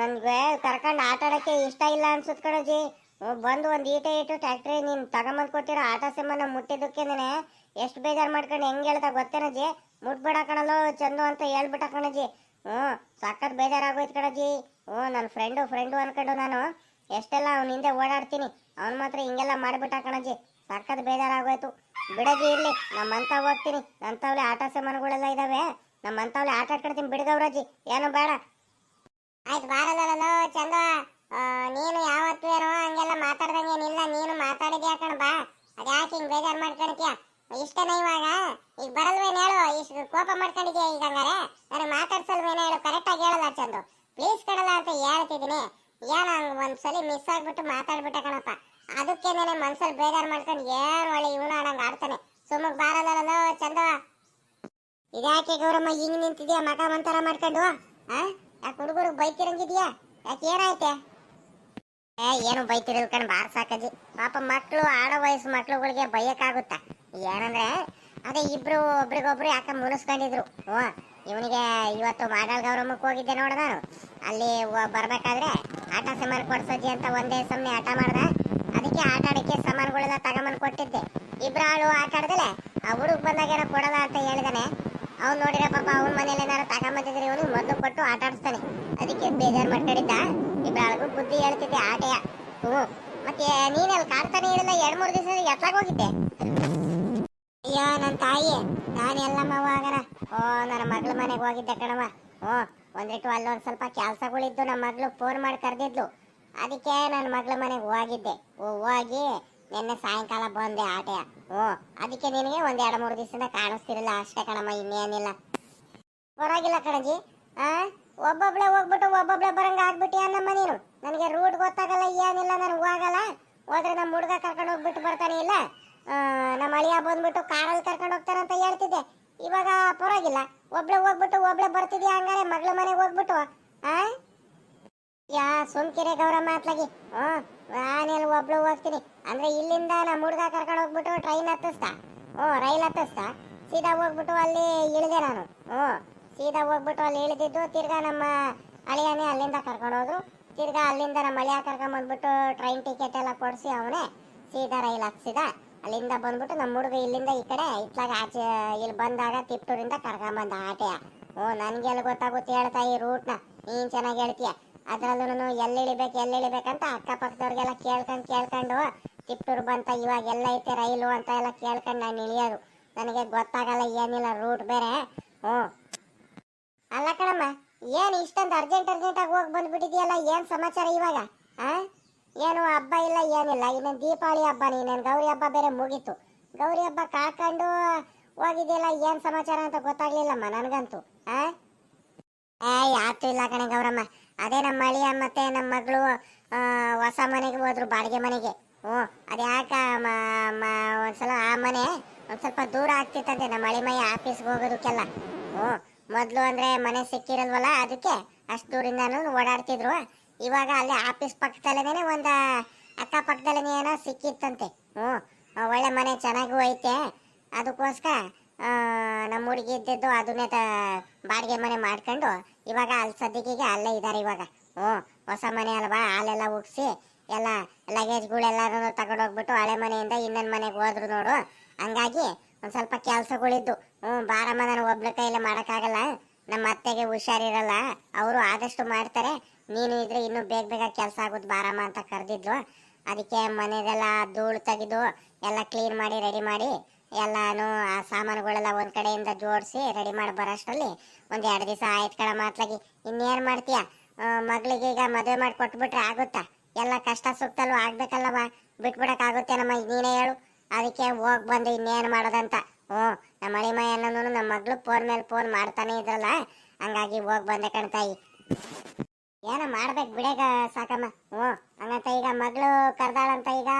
ನನಗೆ ಕರ್ಕೊಂಡು ಆಟ ಆಡೋಕ್ಕೆ ಇಷ್ಟ ಇಲ್ಲ ಅನ್ಸುತ್ತೆ ಕಣಜ್ಜಿ. ಹ್ಞೂ, ಬಂದು ಒಂದು ಈಟೆ ಇಟ್ಟು ಟ್ಯಾಕ್ಟ್ರಿ ನೀನು ತಗೊಂಬಂದು ಕೊಟ್ಟಿರೋ ಆಟ ಸಿಮ್ಮನ್ನ ಮುಟ್ಟಿದ್ದಕ್ಕೆ ನೀನೆ ಎಷ್ಟು ಬೇಜಾರು ಮಾಡ್ಕೊಂಡು ಹೆಂಗೆ ಹೇಳ್ತಾ ಗೊತ್ತೇನಜ್ಜಿ ಮುಟ್ಬೇಡ ಕಣಲ್ಲೋ ಚಂದು ಅಂತ ಹೇಳ್ಬಿಟ್ಟ ಕಣಜ್ಜಿ. ಹ್ಞೂ, ಸಖತ್ ಬೇಜಾರಾಗೋಯ್ತು ಕಣಜ್ಜಿ. ಹ್ಞೂ ನನ್ನ ಫ್ರೆಂಡು ಫ್ರೆಂಡು ಅನ್ಕೊಂಡು ನಾನು. ಎಷ್ಟೆಲ್ಲ ಅವನ ಹಿಂದೆ ಓಡಾಡ್ತೀನಿ, ಅವನ್ ಮಾತ್ರ ಹಿಂಗೆಲ್ಲ ಮಾಡಿಬಿಟ್ಟ ಕಣಜ್ಜಿ. ಸಖತ್ ಬೇಜಾರಾಗೋಯ್ತು. ಬಿಡಜಿ ಇರ್ಲಿ, ನಮ್ಮಂತ ಹೋಗ್ತೀನಿ. ನಂತವ್ಲೆ ಆಟ ಸಾಮಾನುಗಳೆಲ್ಲ ಇದಾವೆ. ನಮ್ಮಂತವ್ಲೆ ಆಟ ಆಡ್ಕೊಳ್ತೀನಿ ಬಿಡ್ಗವ್ರಜ್ಜಿ ಏನು ಬೇಡ. ಆಯ್ತು ಬಾರಲ್ಲ ಚಂದ. ನೀನು ಯಾವತ್ತೂ ಏನೋ ಹಂಗೆಲ್ಲ ಮಾತಾಡ್ದಂಗೇನಿಲ್ಲ ನೀನು ಮಾತಾಡಿದ್ಯಾ ಕಣ ಬಾ. ಅದ್ಯಾಕೆ ಹಿಂಗ್ ಬೇಜಾರು ಮಾಡ್ಕೊಳ್ತೀಯ? ಇಷ್ಟನ ಇವಾಗ? ಈಗ ಬರಲ್ವೇನು ಹೇಳು? ಇಷ್ಟು ಕೋಪ ಮಾಡ್ಕೊಂಡಿದ್ಯಾ ಈಗ ಹಂಗಾರೆ? ನನಗೆ ಮಾತಾಡ್ಸಲ್ವೇನೋ ಹೇಳು? ಕರೆಕ್ಟಾಗಿ ಹೇಳಲ್ಲ ಚಂದು. ಪ್ಲೀಸ್ ಕಣಲ್ಲ ಅಂತ ಹೇಳ್ತಿದ್ದೀನಿ. ಏನೋ ಒಂದ್ಸಲಿ ಮಿಸ್ ಆಗ್ಬಿಟ್ಟು ಮಾತಾಡ್ಬಿಟ್ಟೆ ಕಣಪ್ಪ. ಅದಕ್ಕೆ ನಾನು ಮನ್ಸಲ್ಲಿ ಬೇಜಾರು ಮಾಡ್ಕೊಂಡು ಏನು ಒಳ್ಳೆ ಇವನು ಆಡಂಗೆ ಆಡ್ತಾನೆ. ಸುಮ್ಮಗ್ ಬಾರಲ್ಲ ಚಂದ ಇದ್ಯಾಕೆ ಗೌರಮ್ಮ ಹಿಂಗ್ ನಿಂತಿದ್ಯಾ ಮಗ ಮಂತರ ಮಾಡ್ಕೊಂಡು? ಯಾಕೆ ಹುಡುಗರು ಬೈತಿರಂಗಿದ್ಯಾ? ಯಾಕೆ ಏನಾಯ್ತೆ? ಏ, ಏನು ಬೈತಿರಲ್ ಕಣ್, ಬಾರ್ ಸಾಕಜಿ ಪಾಪ ಮಕ್ಕಳು ಆಡೋ ವಯಸ್ಸು ಮಕ್ಳುಗಳಿಗೆ ಬೈಯಕ್ಕಾಗುತ್ತ? ಏನಂದ್ರೆ, ಅದೇ ಇಬ್ರು ಒಬ್ರಿಗೊಬ್ರು ಯಾಕೆ ಮುನಿಸ್ಕೊಂಡಿದ್ರು. ಓ ಇವನಿಗೆ ಇವತ್ತು ಮಾಡಾಳ್ ಗೌರಮ್ಮಕ್ಕೆ ಹೋಗಿದ್ದೆ ನೋಡ ನಾನು. ಅಲ್ಲಿ ಬರ್ಬೇಕಾದ್ರೆ ಆಟ ಸಾಮಾನು ಕೊಡ್ಸೋಜಿ ಅಂತ ಒಂದೇ ಸಮನೆ ಆಟ ಮಾಡ್ದ. ಅದಕ್ಕೆ ಆಟ ಆಡಕ್ಕೆ ಸಾಮಾನುಗಳೆಲ್ಲ ತಗೊಂಬಂದು ಕೊಟ್ಟಿದ್ದೆ. ಇಬ್ರಾಳು ಆಟ ಆಡ್ದಲೆ ಆ ಹುಡುಗ ಬಂದಾಗ ಏನೋ ಕೊಡಲ್ಲ ಅಂತ ಹೇಳಿದಾನೆ. ಅವ್ನು ನೋಡಿದ್ರೆ ಪಾಪ ಅವ್ನ ಮನೇಲಿ ಏನಾರು ತಗೊಂಬಂದಿದ್ರೆ ಇವನು ಮೊದಲು ಕೊಟ್ಟು ಆಟ ಆಡಿಸ್ತಾನೆ. ಅದಕ್ಕೆ ಬೇಜಾರು ಮಾಡ್ಕೊಂಡಿದ್ದ. ಇಬ್ಬರಾಳಿಗೂ ಬುದ್ಧಿ ಹೇಳ್ತಿದ್ದೆ ಆಟೆಯ. ಹ್ಞೂ. ಮತ್ತೆ ನೀನಲ್ಲಿ ಕಾಡ್ತಾನೆ ಇರಲಿಲ್ಲ ಎರಡು ಮೂರು ದಿವಸ ಎತ್ತಾಗ ಹೋಗಿದ್ದೆ. ಅಯ್ಯೋ ನನ್ನ ತಾಯಿ. ನಾನು ಎಲ್ಲಮ್ಮ ಹೋಗಣ ಓ, ನನ್ನ ಮಗಳ ಮನೆಗೆ ಹೋಗಿದ್ದೆ ಕಣವ ಓ, ಒಂದಿಟ್ಟು ಅಲ್ಲೊಂದು ಸ್ವಲ್ಪ ಕೆಲಸಗಳಿದ್ದು ನಮ್ಮ ಮಗಳು ಫೋನ್ ಮಾಡಿ ಕರೆದಿದ್ಲು. ಅದಕ್ಕೆ ನನ್ನ ಮಗಳ ಮನೆಗೆ ಹೋಗಿದ್ದೆ. ಓ ಹೋಗಿ ನಿನ್ನೆ ಸಾಯಂಕಾಲ ಬಂದೆ ಆಟೆಯ. ಓ, ಅದಕ್ಕೆ ನಿನಗೆ ಒಂದು ಎರಡು ಮೂರು ದಿವಸದಿಂದ ಕಾಣಿಸ್ತಿರಲಿಲ್ಲ ಅಷ್ಟೇ ಕಣಮ್ಮ ಇನ್ನೇನಿಲ್ಲ. ಪರವಾಗಿಲ್ಲ ಕಣಜಿ. ಆ, ಒಬ್ಬೊಬ್ಳೆ ಹೋಗ್ಬಿಟ್ಟು ಒಬ್ಬೊಬ್ಳೆ ಬರಂಗ ಆಗ್ಬಿಟ್ಟಿ ಅನ್ನಮ್ಮ ನೀನು? ನನಗೆ ರೂಟ್ ಗೊತ್ತಾಗಲ್ಲ, ಏನಿಲ್ಲ ನಾನು ಹೋಗಲ್ಲ. ಹೋದ್ರೆ ನಮ್ಮ ಹುಡುಗ ಕರ್ಕೊಂಡು ಹೋಗ್ಬಿಟ್ಟು ಬರ್ತಾನೆ ಇಲ್ಲ? ನಮ್ಮ ಅಳಿಯ ಬಂದ್ಬಿಟ್ಟು ಕಾರಲ್ಲಿ ಕರ್ಕೊಂಡು ಹೋಗ್ತಾರಂತ ಹೇಳ್ತಿದ್ದೆ. ಇವಾಗ ಪರವಾಗಿಲ್ಲ. ಒಬ್ಳೆ ಹೋಗ್ಬಿಟ್ಟು, ಒಬ್ಳೆ ಬರ್ತಿದ್ಯಾ ಹಂಗಾರೆ ಮಗಳ ಮನೆಗೆ ಹೋಗ್ಬಿಟ್ಟು? ಆ? ಯಾ, ಸುಮ್ಕಿರೆ ಗೌರಮ್ಮ ಅತ್ಲಾಗಿ ಹ್ಞೂ ನಾನೆಲ್ಲ ಒಬ್ಳು ಹೋಗ್ತೀನಿ. ಅಂದ್ರೆ ಇಲ್ಲಿಂದ ನಮ್ಮ ಹುಡುಗ ಕರ್ಕೊಂಡು ಹೋಗ್ಬಿಟ್ಟು ಟ್ರೈನ್ ಹತ್ತಿಸ್ತಾ. ಹ್ಞೂ, ರೈಲ್ ಹತ್ತಿಸ್ತಾ. ಸೀದಾ ಹೋಗ್ಬಿಟ್ಟು ಅಲ್ಲಿ ಇಳಿದೆ ನಾನು. ಹ್ಞೂ, ಸೀದಾ ಹೋಗ್ಬಿಟ್ಟು ಅಲ್ಲಿ ಇಳಿದಿದ್ದು ತಿರ್ಗಾ ನಮ್ಮ ಅಳಿಯನೇ ಅಲ್ಲಿಂದ ಕರ್ಕೊಂಡು ಹೋದ್ರು. ತಿರ್ಗಾ ಅಲ್ಲಿಂದ ನಮ್ಮ ಅಳಿಯ ಕರ್ಕೊಂಬಂದ್ಬಿಟ್ಟು ಟ್ರೈನ್ ಟಿಕೆಟ್ ಎಲ್ಲ ಕೊಡಿಸಿ ಅವನೇ ಸೀದಾ ರೈಲ್ ಹತ್ಸಿದ. ಅಲ್ಲಿಂದ ಬಂದ್ಬಿಟ್ಟು ನಮ್ಮ ಹುಡುಗ ಇಲ್ಲಿಂದ ಈ ಕಡೆ ಇತ್ಲಾಗ ಆಚೆ, ಇಲ್ಲಿ ಬಂದಾಗ ತಿಪ್ಟೂರಿಂದ ಕರ್ಕೊಂಬಂದ ಆಟೆಯ. ಓ, ನನ್ಗೆಲ್ಲ ಗೊತ್ತಾಗುತ್ತೆ ಹೇಳ್ತಾ ಈ ರೂಟ್ನ ನೀನು ಚೆನ್ನಾಗಿ ಹೇಳ್ತೀಯ. ಅದ್ರಲ್ಲೂ ಎಲ್ಲಿ ಇಳಿಬೇಕು, ಎಲ್ಲಿ ಇಳಿಬೇಕಂತ ಅಕ್ಕಪಕ್ಕದವ್ರಿಗೆಲ್ಲ ಕೇಳ್ಕೊಂಡು ಕೇಳ್ಕೊಂಡು, ತಿಪ್ಟೂರು ಬಂತ, ಇವಾಗ ಎಲ್ಲ ಐತೆ ರೈಲು ಅಂತ ಎಲ್ಲ ಕೇಳ್ಕೊಂಡು ನಾನು ಇಳಿಯೋದು. ನನಗೆ ಗೊತ್ತಾಗಲ್ಲ ಏನಿಲ್ಲ ರೂಟ್ ಬೇರೆ. ಹ್ಞೂ. ಅಲ್ಲ ಕಣಮ್ಮ, ಏನು ಇಷ್ಟೊಂದು ಅರ್ಜೆಂಟ್ ಅರ್ಜೆಂಟಾಗಿ ಹೋಗಿ ಬಂದ್ಬಿಟ್ಟಿದ್ಯಲ್ಲ, ಏನು ಸಮಾಚಾರ ಇವಾಗ? ಆ? ಏನು ಹಬ್ಬ ಇಲ್ಲ, ಏನಿಲ್ಲ. ಇನ್ನೇನು ದೀಪಾವಳಿ ಹಬ್ಬ ನೀನೇನು ಗೌರಿ ಹಬ್ಬ ಬೇರೆ ಮುಗೀತು. ಗೌರಿ ಹಬ್ಬ ಕಾಕೊಂಡು ಹೋಗಿದ್ದಿಲ್ಲ ಏನು ಸಮಾಚಾರ ಅಂತ ಗೊತ್ತಾಗ್ಲಿಲ್ಲಮ್ಮ ನನಗಂತೂ, ಆ? ಏ ಯಾತು ಇಲ್ಲ ಕಣೆ ಗೌರಮ್ಮ. ಅದೇ ನಮ್ಮ ಅಳಿಯ ಮತ್ತೆ ನಮ್ಮ ಮಗಳು ಹೊಸ ಮನೆಗೆ ಹೋದ್ರು, ಬಾಡಿಗೆ ಮನೆಗೆ. ಹ್ಞೂ ಅದ್ಯಾಕ ಮ- ಮ- ಒಂದ್ಸಲ ಆ ಮನೆ ಒಂದು ಸ್ವಲ್ಪ ದೂರ ಆಗ್ತಿತ್ತಂತೆ, ನಮ್ಮ ಅಳಿಮಯ್ಯ ಆಫೀಸ್ಗೆ ಹೋಗೋದಕ್ಕೆಲ್ಲ. ಹ್ಞೂ, ಮೊದಲು ಅಂದರೆ ಮನೆ ಸಿಕ್ಕಿರಲ್ವಲ್ಲ, ಅದಕ್ಕೆ ಅಷ್ಟು ದೂರಿಂದ ಓಡಾಡ್ತಿದ್ರು. ಇವಾಗ ಅಲ್ಲಿ ಆಫೀಸ್ ಪಕ್ಕದಲ್ಲೇನೆ ಒಂದು ಅಕ್ಕಪಕ್ಕದಲ್ಲೇ ಏನೋ ಸಿಕ್ಕಿತ್ತಂತೆ. ಹ್ಞೂ ಒಳ್ಳೆ ಮನೆ ಚೆನ್ನಾಗೂ ಐತೆ. ಅದಕ್ಕೋಸ್ಕರ ನಮ್ಮ ಹುಡುಗಿ ಇದ್ದಿದ್ದು ಅದನ್ನೇ ತ, ಬಾಡಿಗೆ ಮನೆ ಮಾಡ್ಕೊಂಡು ಇವಾಗ ಅಲ್ಲಿ ಸದ್ಯಕ್ಕೆ ಅಲ್ಲೇ ಇದ್ದಾರೆ ಇವಾಗ. ಹ್ಞೂ, ಹೊಸ ಮನೆ ಅಲ್ವಾ, ಹಾಲೆಲ್ಲ ಉಗ್ಸಿ ಎಲ್ಲ ಲಗೇಜ್ಗಳೆಲ್ಲರೂ ತಗೊಂಡೋಗ್ಬಿಟ್ಟು ಹಳೆ ಮನೆಯಿಂದ ಇನ್ನೊಂದು ಮನೆಗೆ ಹೋದ್ರು ನೋಡು. ಹಂಗಾಗಿ ಒಂದು ಸ್ವಲ್ಪ ಕೆಲಸಗಳಿದ್ದು. ಹ್ಞೂ, ಬಾರಮ್ಮ ನಾನು ಒಬ್ಳ ಕೈಯಲ್ಲಿ ಮಾಡೋಕ್ಕಾಗಲ್ಲ. ನಮ್ಮ ಅತ್ತೆಗೆ ಹುಷಾರಿರಲ್ಲ. ಅವರು ಆದಷ್ಟು ಮಾಡ್ತಾರೆ. ನೀನು ಇದ್ರೆ ಇನ್ನೂ ಬೇಗ ಬೇಗ ಕೆಲಸ ಆಗೋದು ಬಾರಮ್ಮ ಅಂತ ಕರೆದಿದ್ಲು. ಅದಕ್ಕೆ ಮನೆದೆಲ್ಲ ಧೂಳು ತೆಗೆದು ಎಲ್ಲ ಕ್ಲೀನ್ ಮಾಡಿ ರೆಡಿ ಮಾಡಿ ಎಲ್ಲಾನು ಆ ಸಾಮಾನುಗಳೆಲ್ಲ ಒಂದ್ ಕಡೆಯಿಂದ ಜೋಡಿಸಿ ರೆಡಿ ಮಾಡಿ ಬರೋಷ್ಟರಲ್ಲಿ ಒಂದ್ ಎರಡು ದಿವಸ ಆಯ್ತು ಕಣ ಮಾತ್ಲಾಗಿ ಇನ್ನೇನ್ ಮಾಡ್ತೀಯ? ಮಗಳಿಗೆ ಈಗ ಮದುವೆ ಮಾಡಿ ಕೊಟ್ಬಿಟ್ರೆ ಆಗುತ್ತಾ? ಎಲ್ಲ ಕಷ್ಟ ಸುತ್ತಲೂ ಆಗ್ಬೇಕಲ್ಲವ ಬಿಟ್ಬಿಡಕ್ ಆಗುತ್ತೆ ನಮ್ಮ ನೀನೇ ಹೇಳು. ಅದಕ್ಕೆ ಹೋಗ್ ಬಂದು ಇನ್ನೇನ್ ಮಾಡೋದಂತ. ಹ್ಞೂ, ನಮ್ಮ ಅಳಿಮಯ್ಯ ಅನ್ನೋನು ನಮ್ಮ ಮಗಳು ಫೋನ್ ಮೇಲೆ ಫೋನ್ ಮಾಡ್ತಾನೆ ಇದ್ರಲ್ಲ. ಹಂಗಾಗಿ ಹೋಗ್ ಬಂದೆ ಕಣ್ತಾಯಿ ಏನೋ ಮಾಡ್ಬೇಕು ಬಿಡೇಗ ಸಾಕಮ್ಮ. ಹ್ಞೂ ಹಂಗಂತ ಈಗ ಮಗಳು ಕರ್ದಾಳಂತ ಈಗ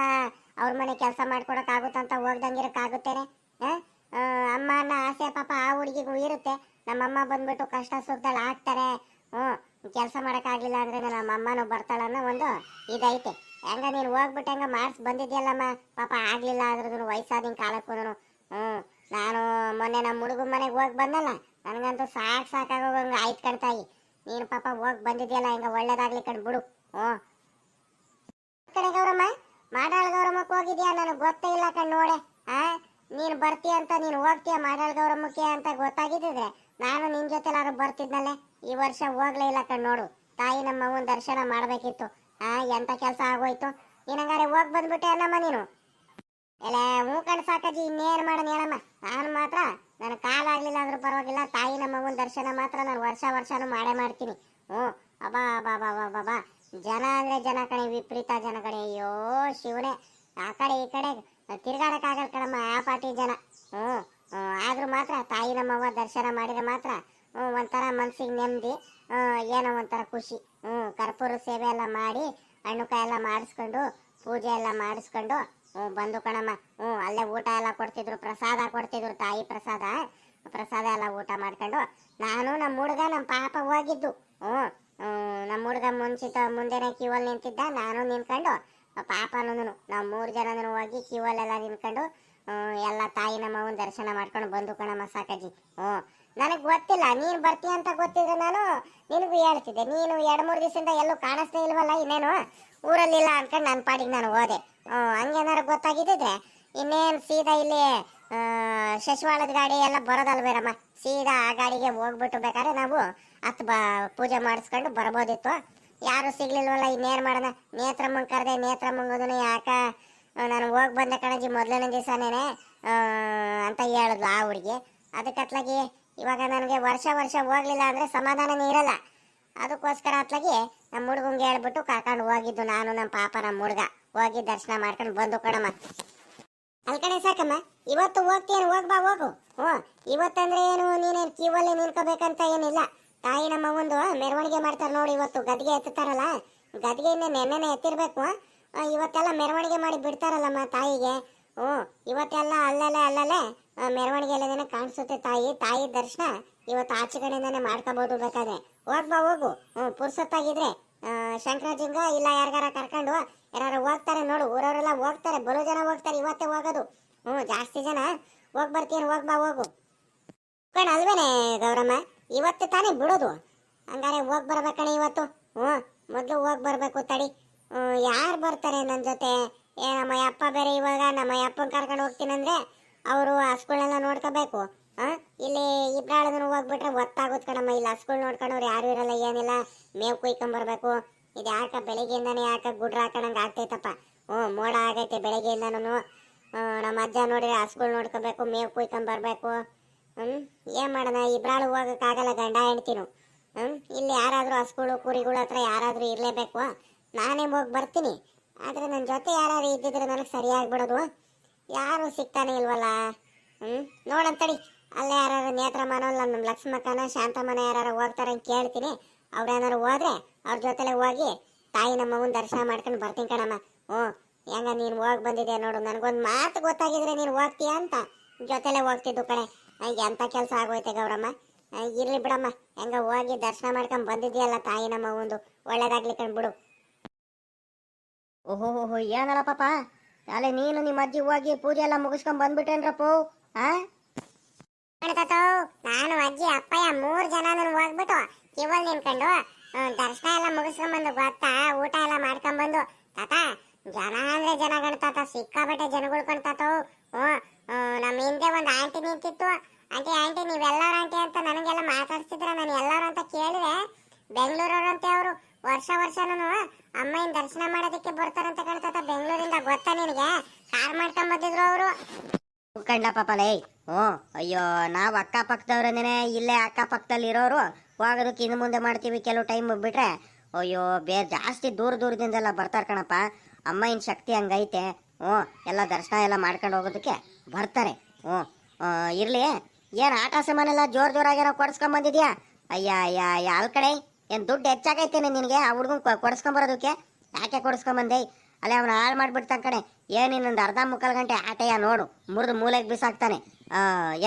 ಅವ್ರ ಮನೆ ಕೆಲಸ ಮಾಡ್ಕೊಡಕ್ ಆಗುತ್ತಂತ ಹೋಗ್ದಂಗಿರಕ್ ಆಗುತ್ತೇನೆ ಆ? ಆ, ಅಮ್ಮ ಅನ್ನ ಆಸೆ ಪಾಪ ಆ ಹುಡುಗಿಗೂ ಇರುತ್ತೆ. ನಮ್ಮಮ್ಮ ಬಂದ್ಬಿಟ್ಟು ಕಷ್ಟ ಸುಖದಲ್ಲಿ ಆಗ್ತಾರೆ. ಹ್ಞೂ ಕೆಲಸ ಮಾಡಕ್ ಆಗ್ಲಿಲ್ಲ ಅಂದ್ರೆ ನಮ್ಮ ಅಮ್ಮನೂ ಬರ್ತಾಳ ಅನ್ನೋ ಒಂದು ಇದೈತೆ. ಹೆಂಗ ನೀನು ಹೋಗ್ಬಿಟ್ಟು ಹೆಂಗ ಮಾಡಿಸ್ ಬಂದಿದ್ಯಲ್ಲಮ್ಮ? ಪಾಪ ಆಗ್ಲಿಲ್ಲ ಅದ್ರದ್ದು ವಯಸ್ಸಾದಿನ ಕಾಲಕ್ಕೂ ಹ್ಞೂ ನಾನು ಮೊನ್ನೆ ನಮ್ಮ ಹುಡುಗ ಮನೆಗೆ ಹೋಗಿ ಬಂದಲ್ಲ ನನಗಂತೂ ಸಾಕು ಸಾಕಾಗೋಗಂಗೆ ಆಯ್ತು ಕಣ್ತಾಯಿ. ನೀನು ಪಾಪ ಹೋಗಿ ಬಂದಿದ್ಯಲ್ಲ, ಹಿಂಗ ಒಳ್ಳೇದಾಗ್ಲಿ ಕಣ್ ಬಿಡು. ಹ್ಞೂ. ಕಡೆ ಗೌರಮ್ಮ. ಮಾಡಾಳ್ ಗೌರಮ್ಮಕ್ಕೆ ಹೋಗಿದ್ಯಾ ನನಗೆ ಗೊತ್ತೇ ಇಲ್ಲ ಕಣ್ ನೋಡೆ. ಆ? ನೀನು ಬರ್ತೀಯ ಅಂತ ನೀನು ಹೋಗ್ತೀಯ ಮಾಡಾಳ್ ಗೌರಮ್ಮಕ್ಕೆ ಅಂತ ಗೊತ್ತಾಗಿದ್ದಿದ್ರೆ ನಾನು ನಿನ್ ಜೊತೆಲಾರು ಬರ್ತಿದ್ನಲ್ಲೇ. ಈ ವರ್ಷ ಹೋಗ್ಲೇ ಇಲ್ಲ ಕಣ್ ನೋಡು. ತಾಯಿ ನಮ್ಮ ದರ್ಶನ ಮಾಡ್ಬೇಕಿತ್ತು. ಆ, ಎಂತ ಕೆಲಸ ಆಗೋಯ್ತು? ನೀನಂಗಾರೆ ಹೋಗ್ ಬಂದ್ಬಿಟ್ಟೆ ಅನ್ನಮ್ಮ ನೀನು? ಎಲ್ಲ ಹೂ ಕಣ್ ಸಾಕಜ್ಜಿ, ಇನ್ನೇನು ಮಾಡಣ ಹೇಳಮ್ಮ? ನಾನು ಮಾತ್ರ, ನನ್ನ ಕಾಲಾಗ್ಲಿಲ್ಲ ಅಂದ್ರೂ ಪರವಾಗಿಲ್ಲ, ತಾಯಿ ನಮ್ಮ ಅವ್ವನ್ ದರ್ಶನ ಮಾತ್ರ ನಾನು ವರ್ಷ ವರ್ಷನೂ ಮಾಡೇ ಮಾಡ್ತೀನಿ. ಹ್ಞೂ. ಅಬಾ ಬಾ ಬಾ ಬಾ ಜನ ಅಂದರೆ ಜನ ಕಣೆ, ವಿಪರೀತ ಜನ ಕಣೆ. ಅಯ್ಯೋ, ಶಿವನೇ. ಆ ಕಡೆ, ಈ ಕಡೆ ತಿರ್ಗಾಡಕ್ಕಾಗಲ್ಲ ಕಣಮ್ಮ, ಆ ಪಾಟಿ ಜನ. ಹ್ಞೂ. ಆದರೂ ಮಾತ್ರ ತಾಯಿ ನಮ್ಮವ್ವ ದರ್ಶನ ಮಾಡಿದ್ರೆ ಮಾತ್ರ, ಹ್ಞೂ, ಒಂಥರ ಮನಸ್ಸಿಗೆ ನೆಮ್ಮದಿ ಏನೋ ಒಂಥರ ಖುಷಿ. ಹ್ಞೂ, ಕರ್ಪೂರ ಸೇವೆ ಎಲ್ಲ ಮಾಡಿ, ಹಣ್ಣು ಕಾಯಿ ಎಲ್ಲ ಮಾಡಿಸ್ಕೊಂಡು, ಪೂಜೆ ಎಲ್ಲ ಮಾಡಿಸ್ಕೊಂಡು ಬಂದು ಕಣಮ್ಮ. ಹ್ಞೂ, ಅಲ್ಲೇ ಊಟ ಎಲ್ಲ ಕೊಡ್ತಿದ್ರು, ಪ್ರಸಾದ ಕೊಡ್ತಿದ್ರು ತಾಯಿ ಪ್ರಸಾದ. ಪ್ರಸಾದ ಎಲ್ಲ ಊಟ ಮಾಡ್ಕೊಂಡು ನಾನು ನಮ್ಮ ಹುಡುಗ, ನಮ್ಮ ಪಾಪ ಹೋಗಿದ್ದು. ಹ್ಞೂ ನಮ್ಮ ಹುಡುಗ ಮುಂಚಿತ ಮುಂದೆನೇ ಕ್ಯೂವಲ್ಲಿ ನಿಂತಿದ್ದ, ನಾನು ನಿಂತ್ಕೊಂಡು ಪಾಪನೂ ನಾವು ಮೂರು ಜನನೂ ಹೋಗಿ ಕ್ಯೂವಲ್ಲೆಲ್ಲ ನಿಂತ್ಕೊಂಡು ಎಲ್ಲ ತಾಯಿ ನಮ್ಮವನ್ ದರ್ಶನ ಮಾಡ್ಕೊಂಡು ಬಂದು ಕಣಮ್ಮ ಸಾಕಾಜಿ ಹ್ಞೂ, ನನಗೆ ಗೊತ್ತಿಲ್ಲ, ನೀನು ಬರ್ತೀಯ ಅಂತ ಗೊತ್ತಿದ್ರೆ ನಾನು ನಿನಗೂ ಹೇಳ್ತಿದ್ದೆ. ನೀನು ಎರಡು ಮೂರು ದಿವಸದಿಂದ ಎಲ್ಲೂ ಕಾಣಿಸ್ತಾ ಇಲ್ವಲ್ಲ ಇನ್ನೇನು? ಊರಲ್ಲಿಲ್ಲ ಅಂದ್ಕೊಂಡು ನನ್ನ ಪಾಡಿಗೆ ನಾನು ಹೋದೆ. ಹಂಗೇನಾರು ಗೊತ್ತಾಗಿದ್ದಿದ್ರೆ ಇನ್ನೇನು ಸೀದಾ ಇಲ್ಲಿ ಶಶಿವಾಳದ ಗಾಡಿ ಎಲ್ಲ ಬರೋದಲ್ವೇರಮ್ಮ ಸೀದಾ ಆ ಗಾಡಿಗೆ ಹೋಗ್ಬಿಟ್ಟು ಬೇಕಾದ್ರೆ ನಾವು ಹತ್ತು ಬ, ಪೂಜೆ ಮಾಡಿಸ್ಕೊಂಡು ಬರ್ಬೋದಿತ್ತು. ಯಾರು ಸಿಗ್ಲಿಲ್ವಲ್ಲ, ಇನ್ನೇನು ಮಾಡೋಣ? ನೇತ್ರಮ್ಮಂಗ್ ಕರೆದೆ ನೇತ್ರಮ್ಮಂಗದನ್ನು ಯಾಕ? ನಾನು ಹೋಗಿ ಬಂದೆ ಕಣಜಿ ಮೊದಲನೇ ದಿವಸನೇನೆ ಅಂತ ಹೇಳಿದ್ಲು ಆ ಹುಡುಗಿ. ಅದಕ್ಕೆ ಅತ್ಲಾಗಿ ಇವಾಗ ನನಗೆ ವರ್ಷ ವರ್ಷ ಹೋಗ್ಲಿಲ್ಲ ಅಂದ್ರೆ ಸಮಾಧಾನನೇ ಇರಲ್ಲ ಅದಕ್ಕೋಸ್ಕರ ಅತ್ಲಾಗಿ ನಮ್ಮ ಹುಡುಗಂಗೆ ಹೇಳ್ಬಿಟ್ಟು ಕರ್ಕೊಂಡು ಹೋಗಿದ್ದು ನಾನು, ನಮ್ಮ ಪಾಪ ನಮ್ಮ ಹುಡುಗ. ಹೋಗಿ ದರ್ಶನ ಮಾಡ್ಕೊಂಡು ಬಂದು ಕೊಡಮ್ಮ. ಅಲ್ಕಡೆ ಸಾಕಮ್ಮ, ಇವತ್ತು ಹೋಗ್ತೀಯನು? ಹೋಗ್ ಬಾ, ಹೋಗು. ಹ್ಞೂ, ಇವತ್ತಂದ್ರೆ ಏನು? ನೀನೇನು ಕ್ಯೂವಲ್ಲಿ ನಿಲ್ಕೋಬೇಕಂತ ಏನಿಲ್ಲ. ತಾಯಿ ನಮ್ಮ ಒಂದು ಮೆರವಣಿಗೆ ಮಾಡ್ತಾರೆ ನೋಡಿ ಇವತ್ತು, ಗದ್ಗೆ ಎತ್ತುತ್ತಾರಲ್ಲ. ಗದ್ಗೆಯಿಂದ ನೆನ್ನೆನೆ ಎತ್ತಿರ್ಬೇಕು ಇವತ್ತೆಲ್ಲ ಮೆರವಣಿಗೆ ಮಾಡಿ ಬಿಡ್ತಾರಲ್ಲಮ್ಮ ತಾಯಿಗೆ. ಹ್ಞೂ, ಇವತ್ತೆಲ್ಲ ಅಲ್ಲಲ್ಲೇ ಅಲ್ಲಲ್ಲೇ ಮೆರವಣಿಗೆ ಕಾಣಿಸುತ್ತೆ ತಾಯಿ. ತಾಯಿ ದರ್ಶನ ಇವತ್ತು ಆಚೆ ಮಾಡ್ಕೋಬೋದು ಮಾಡ್ಕೋಬಹುದು ಬೇಕಾದ್ರೆ ಹೋಗ್ಬಾ ಹೋಗು. ಹ್ಞೂ, ಪುರ್ಸೊತ್ತಾಗಿದ್ರೆ ಶಂಕರಾಜಿಂಗ ಇಲ್ಲ ಯಾರಿಗಾರ ಕರ್ಕೊಂಡು ಯಾರು ಹೋಗ್ತಾರೆ ನೋಡು, ಊರವರೆಲ್ಲ ಹೋಗ್ತಾರೆ ಬಲು ಜನ ಹೋಗ್ತಾರೆ, ಇವತ್ತೇ ಹೋಗೋದು. ಹ್ಞೂ, ಜಾಸ್ತಿ ಜನ ಹೋಗಿ ಬರ್ತೀನಿ ಹೋಗಿ ಬಾ, ಹೋಗು. ಕಣ ಅಲ್ವೇನೆ ಗೌರಮ್ಮ, ಇವತ್ತು ತಾನೇ ಬಿಡೋದು. ಹಂಗಾರೆ ಹೋಗಿ ಬರ್ಬೇಕಣೆ ಇವತ್ತು. ಹ್ಞೂ, ಮೊದಲು ಹೋಗಿ ಬರಬೇಕು ತಡಿ. ಯಾರು ಬರ್ತಾರೆ ನನ್ನ ಜೊತೆ? ಏ, ನಮ್ಮ ಅಪ್ಪ ಬೇರೆ ಇವಾಗ ನಮ್ಮ ಅಪ್ಪನ ಕರ್ಕೊಂಡು ಹೋಗ್ತೀನಂದ್ರೆ ಅವರು ಹಸ್ಗಳನ್ನೆಲ್ಲ ನೋಡ್ಕೋಬೇಕು. ಹಾಂ, ಇಲ್ಲಿ ಇಬ್ಬರಾಳದನ್ನು ಹೋಗ್ಬಿಟ್ರೆ ಒತ್ತಾಗುತ್ತೆ ಕಣಮ್ಮ, ಇಲ್ಲಿ ಹಸ್ಗಳು ನೋಡ್ಕೊಂಡವ್ರು ಯಾರು ಇರಲ್ಲ, ಏನಿಲ್ಲ. ಮೇವು ಕುಯ್ಕೊಂಬರ್ಬೇಕು ಇದು ಯಾಕ ಬೆಳಿಗ್ಗೆಯಿಂದಾನೆ ಯಾಕ ಗುಡ್ರ ಹಾಕೊಂಡಂಗೆ ಆಗ್ತೈತಪ್ಪ? ಹ್ಞೂ, ಮೋಡ ಆಗೈತೆ ಬೆಳಿಗ್ಗೆಯಿಂದನೂ. ನಮ್ಮ ಅಜ್ಜ ನೋಡಿದ್ರೆ ಹಸುಗಳು ನೋಡ್ಕೋಬೇಕು, ಮೇವು ಕುಯ್ಕೊಂಬರ್ಬೇಕು ಹ್ಞೂ, ಏನು ಮಾಡೋಣ? ಇಬ್ರಾಳು ಹೋಗೋಕ್ಕಾಗಲ್ಲ ಗಂಡ ಹೆಂಡ್ತಿನು. ಹ್ಞೂ, ಇಲ್ಲಿ ಯಾರಾದರೂ ಹಸುಗಳು, ಕುರಿಗಳ ಹತ್ರ ಯಾರಾದರೂ ಇರಲೇಬೇಕು. ನಾನೇ ಹೋಗಿ ಬರ್ತೀನಿ. ಆದರೆ ನನ್ನ ಜೊತೆ ಯಾರಾದ್ರೂ ಇದ್ದಿದ್ರೆ ನನಗೆ ಸರಿಯಾಗ್ಬಿಡೋದು ಯಾರು ಸಿಗ್ತಾನೆ ಇಲ್ವಲ್ಲ? ಹ್ಞೂ ನೋಡಂತಡಿ ಅಲ್ಲೇ ಯಾರು ನೇತ್ರಮ್ಮನೋ ಇಲ್ಲ ನಮ್ಮ ಲಕ್ಷ್ಮಕ್ಕನ, ಶಾಂತಮ್ಮನ ಯಾರು ಹೋಗ್ತಾರೆ ಕೇಳ್ತೀನಿ. ಅವ್ರೇನಾರು ಹೋದ್ರೆ ಅವ್ರ ಜೊತೆಲೆ ಹೋಗಿ ತಾಯಿ ನಮ್ಮವನ್ ದರ್ಶನ ಮಾಡ್ಕೊಂಡು ಬರ್ತೀನಿ ಕಣಮ್ಮ. ಹ್ಞೂ ಹೆಂಗ ನೀನು ಹೋಗಿ ಬಂದಿದೆ ನೋಡು, ನನಗೊಂದು ಮಾತು ಗೊತ್ತಾಗಿದ್ರೆ ನೀನು ಹೋಗ್ತೀಯ ಅಂತ ಜೊತೆಲೆ ಹೋಗ್ತಿದ್ದು ಕಣೆ. ಎಂಥ ಕೆಲಸ ಆಗೋಯ್ತೆ ಗೌರಮ್ಮ? ಇರಲಿ ಬಿಡಮ್ಮ, ಹೆಂಗ ಹೋಗಿ ದರ್ಶನ ಮಾಡ್ಕೊಂಡು ಬಂದಿದೆಯಲ್ಲ ತಾಯಿ ನಮ್ಮ ಒಂದು ಒಳ್ಳೇದಾಗ್ಲಿ ಬಿಡು. ಓಹೋ ಏನಲ್ಲ ಪಾಪ? ಅಲ್ಲೇ ನೀನು ನಿಮ್ಮ ಅಜ್ಜಿ ಹೋಗಿ ಪೂಜೆ ಎಲ್ಲ ಮುಗಿಸ್ಕೊಂಡ್ ಬಂದ್ಬಿಟ್ಟೇನ್ರಪ್ಪ ಆ? ನಾನು ಅಜ್ಜಿ, ಅಪ್ಪಯ್ಯ ಮೂರು ಜನ ಹೋಗ್ಬಿಟ್ಟು ಕಿವಲ್ ನಿನ್ಕೊಂಡು ದರ್ಶನ ಎಲ್ಲ ಮುಗಿಸ್ಕೊಂಡ್ಬಂದು ಗೊತ್ತಾ? ಊಟ ಎಲ್ಲ ಮಾಡ್ಕೊಂಡ್ಬಂದು ತಾತ, ಜನ ಅಂದ್ರೆ ಜನ ತಾತ. ಸಿಕ್ಕಾಬಟ್ಟೆ ಜನಗಳು ಕಣ್ತಾತವು ನಮ್ಮ ಹಿಂದೆ ಒಂದು ಆಂಟಿ ನಿಂತಿತ್ತು. ಆಂಟಿ ಆಂಟಿ ನೀವೆಲ್ಲರ ಆಂಟಿ ಅಂತ ನನಗೆಲ್ಲ ಮಾತಾಡ್ಸಿದ್ರ? ನಾನು ಎಲ್ಲರೂ ಅಂತ ಕೇಳಿದೆ. ಅಂತ ಅವರು. ವರ್ಷ ವರ್ಷನೂ ಅಮ್ಮನ ದರ್ಶನ ಮಾಡೋದಕ್ಕೆ ಬರ್ತಾರಂತ ಕಣ್ತಾತ ಬೆಂಗಳೂರಿಂದ ಗೊತ್ತಾ ನಿನಗೆ? ಕಾರ್ ಮಾಡ್ಕೊಂಡ್ ಬಂದಿದ್ರು ಅವರು. ಕಂಡ ಪಾಪ ಲೈ ಹ್ಞೂ ಅಯ್ಯೋ, ನಾವು ಅಕ್ಕಪಕ್ಕದವ್ರನ್ನೇ ಇಲ್ಲೇ ಅಕ್ಕಪಕ್ಕದಲ್ಲಿ ಇರೋರು ಹೋಗೋದಕ್ಕೆ ಇನ್ನು ಮುಂದೆ ಮಾಡ್ತೀವಿ ಕೆಲವು ಟೈಮ್ ಬಿಟ್ರೆ, ಅಯ್ಯೋ, ಬೇ ಜಾಸ್ತಿ ದೂರ ದೂರದಿಂದೆಲ್ಲ ಬರ್ತಾರೆ ಕಣಪ್ಪ. ಅಮ್ಮ ಇನ್ ಶಕ್ತಿ ಹಂಗೈತೆ. ಹ್ಞೂ, ಎಲ್ಲ ದರ್ಶನ ಎಲ್ಲ ಮಾಡ್ಕೊಂಡು ಹೋಗೋದಕ್ಕೆ ಬರ್ತಾರೆ. ಹ್ಞೂ ಇರಲಿ. ಏನು ಆಟ ಸಾಮಾನೆಲ್ಲ ಜೋರು ಜೋರಾಗೇನೋ ಕೊಡ್ಸ್ಕೊಂಬಂದಿದ್ಯಾ? ಅಯ್ಯ ಅಯ್ಯ ಅಯ್ಯ, ಅಲ್ ಕಡೆ ಏನು ದುಡ್ಡು ಹೆಚ್ಚಾಗೈತೇನೆ ನಿನಗೆ? ಆ ಹುಡುಗನ್ ಕೊಡಿಸ್ಕೊಂಬರೋದಕ್ಕೆ? ಯಾಕೆ ಕೊಡಿಸ್ಕೊಂಬಂದೆ? ಅಲ್ಲೇ ಅವನು ಹಾಳು ಮಾಡಿಬಿಡ್ತಾನೆ ಕಣೆ. ಏನು ಇನ್ನೊಂದು ಅರ್ಧ ಮುಕ್ಕಾಲು ಗಂಟೆ ಆಟಯ್ಯ ನೋಡು. ಮುರಿದು ಮೂಲೆಗೆ ಬಿಸಾಕ್ತಾನೆ.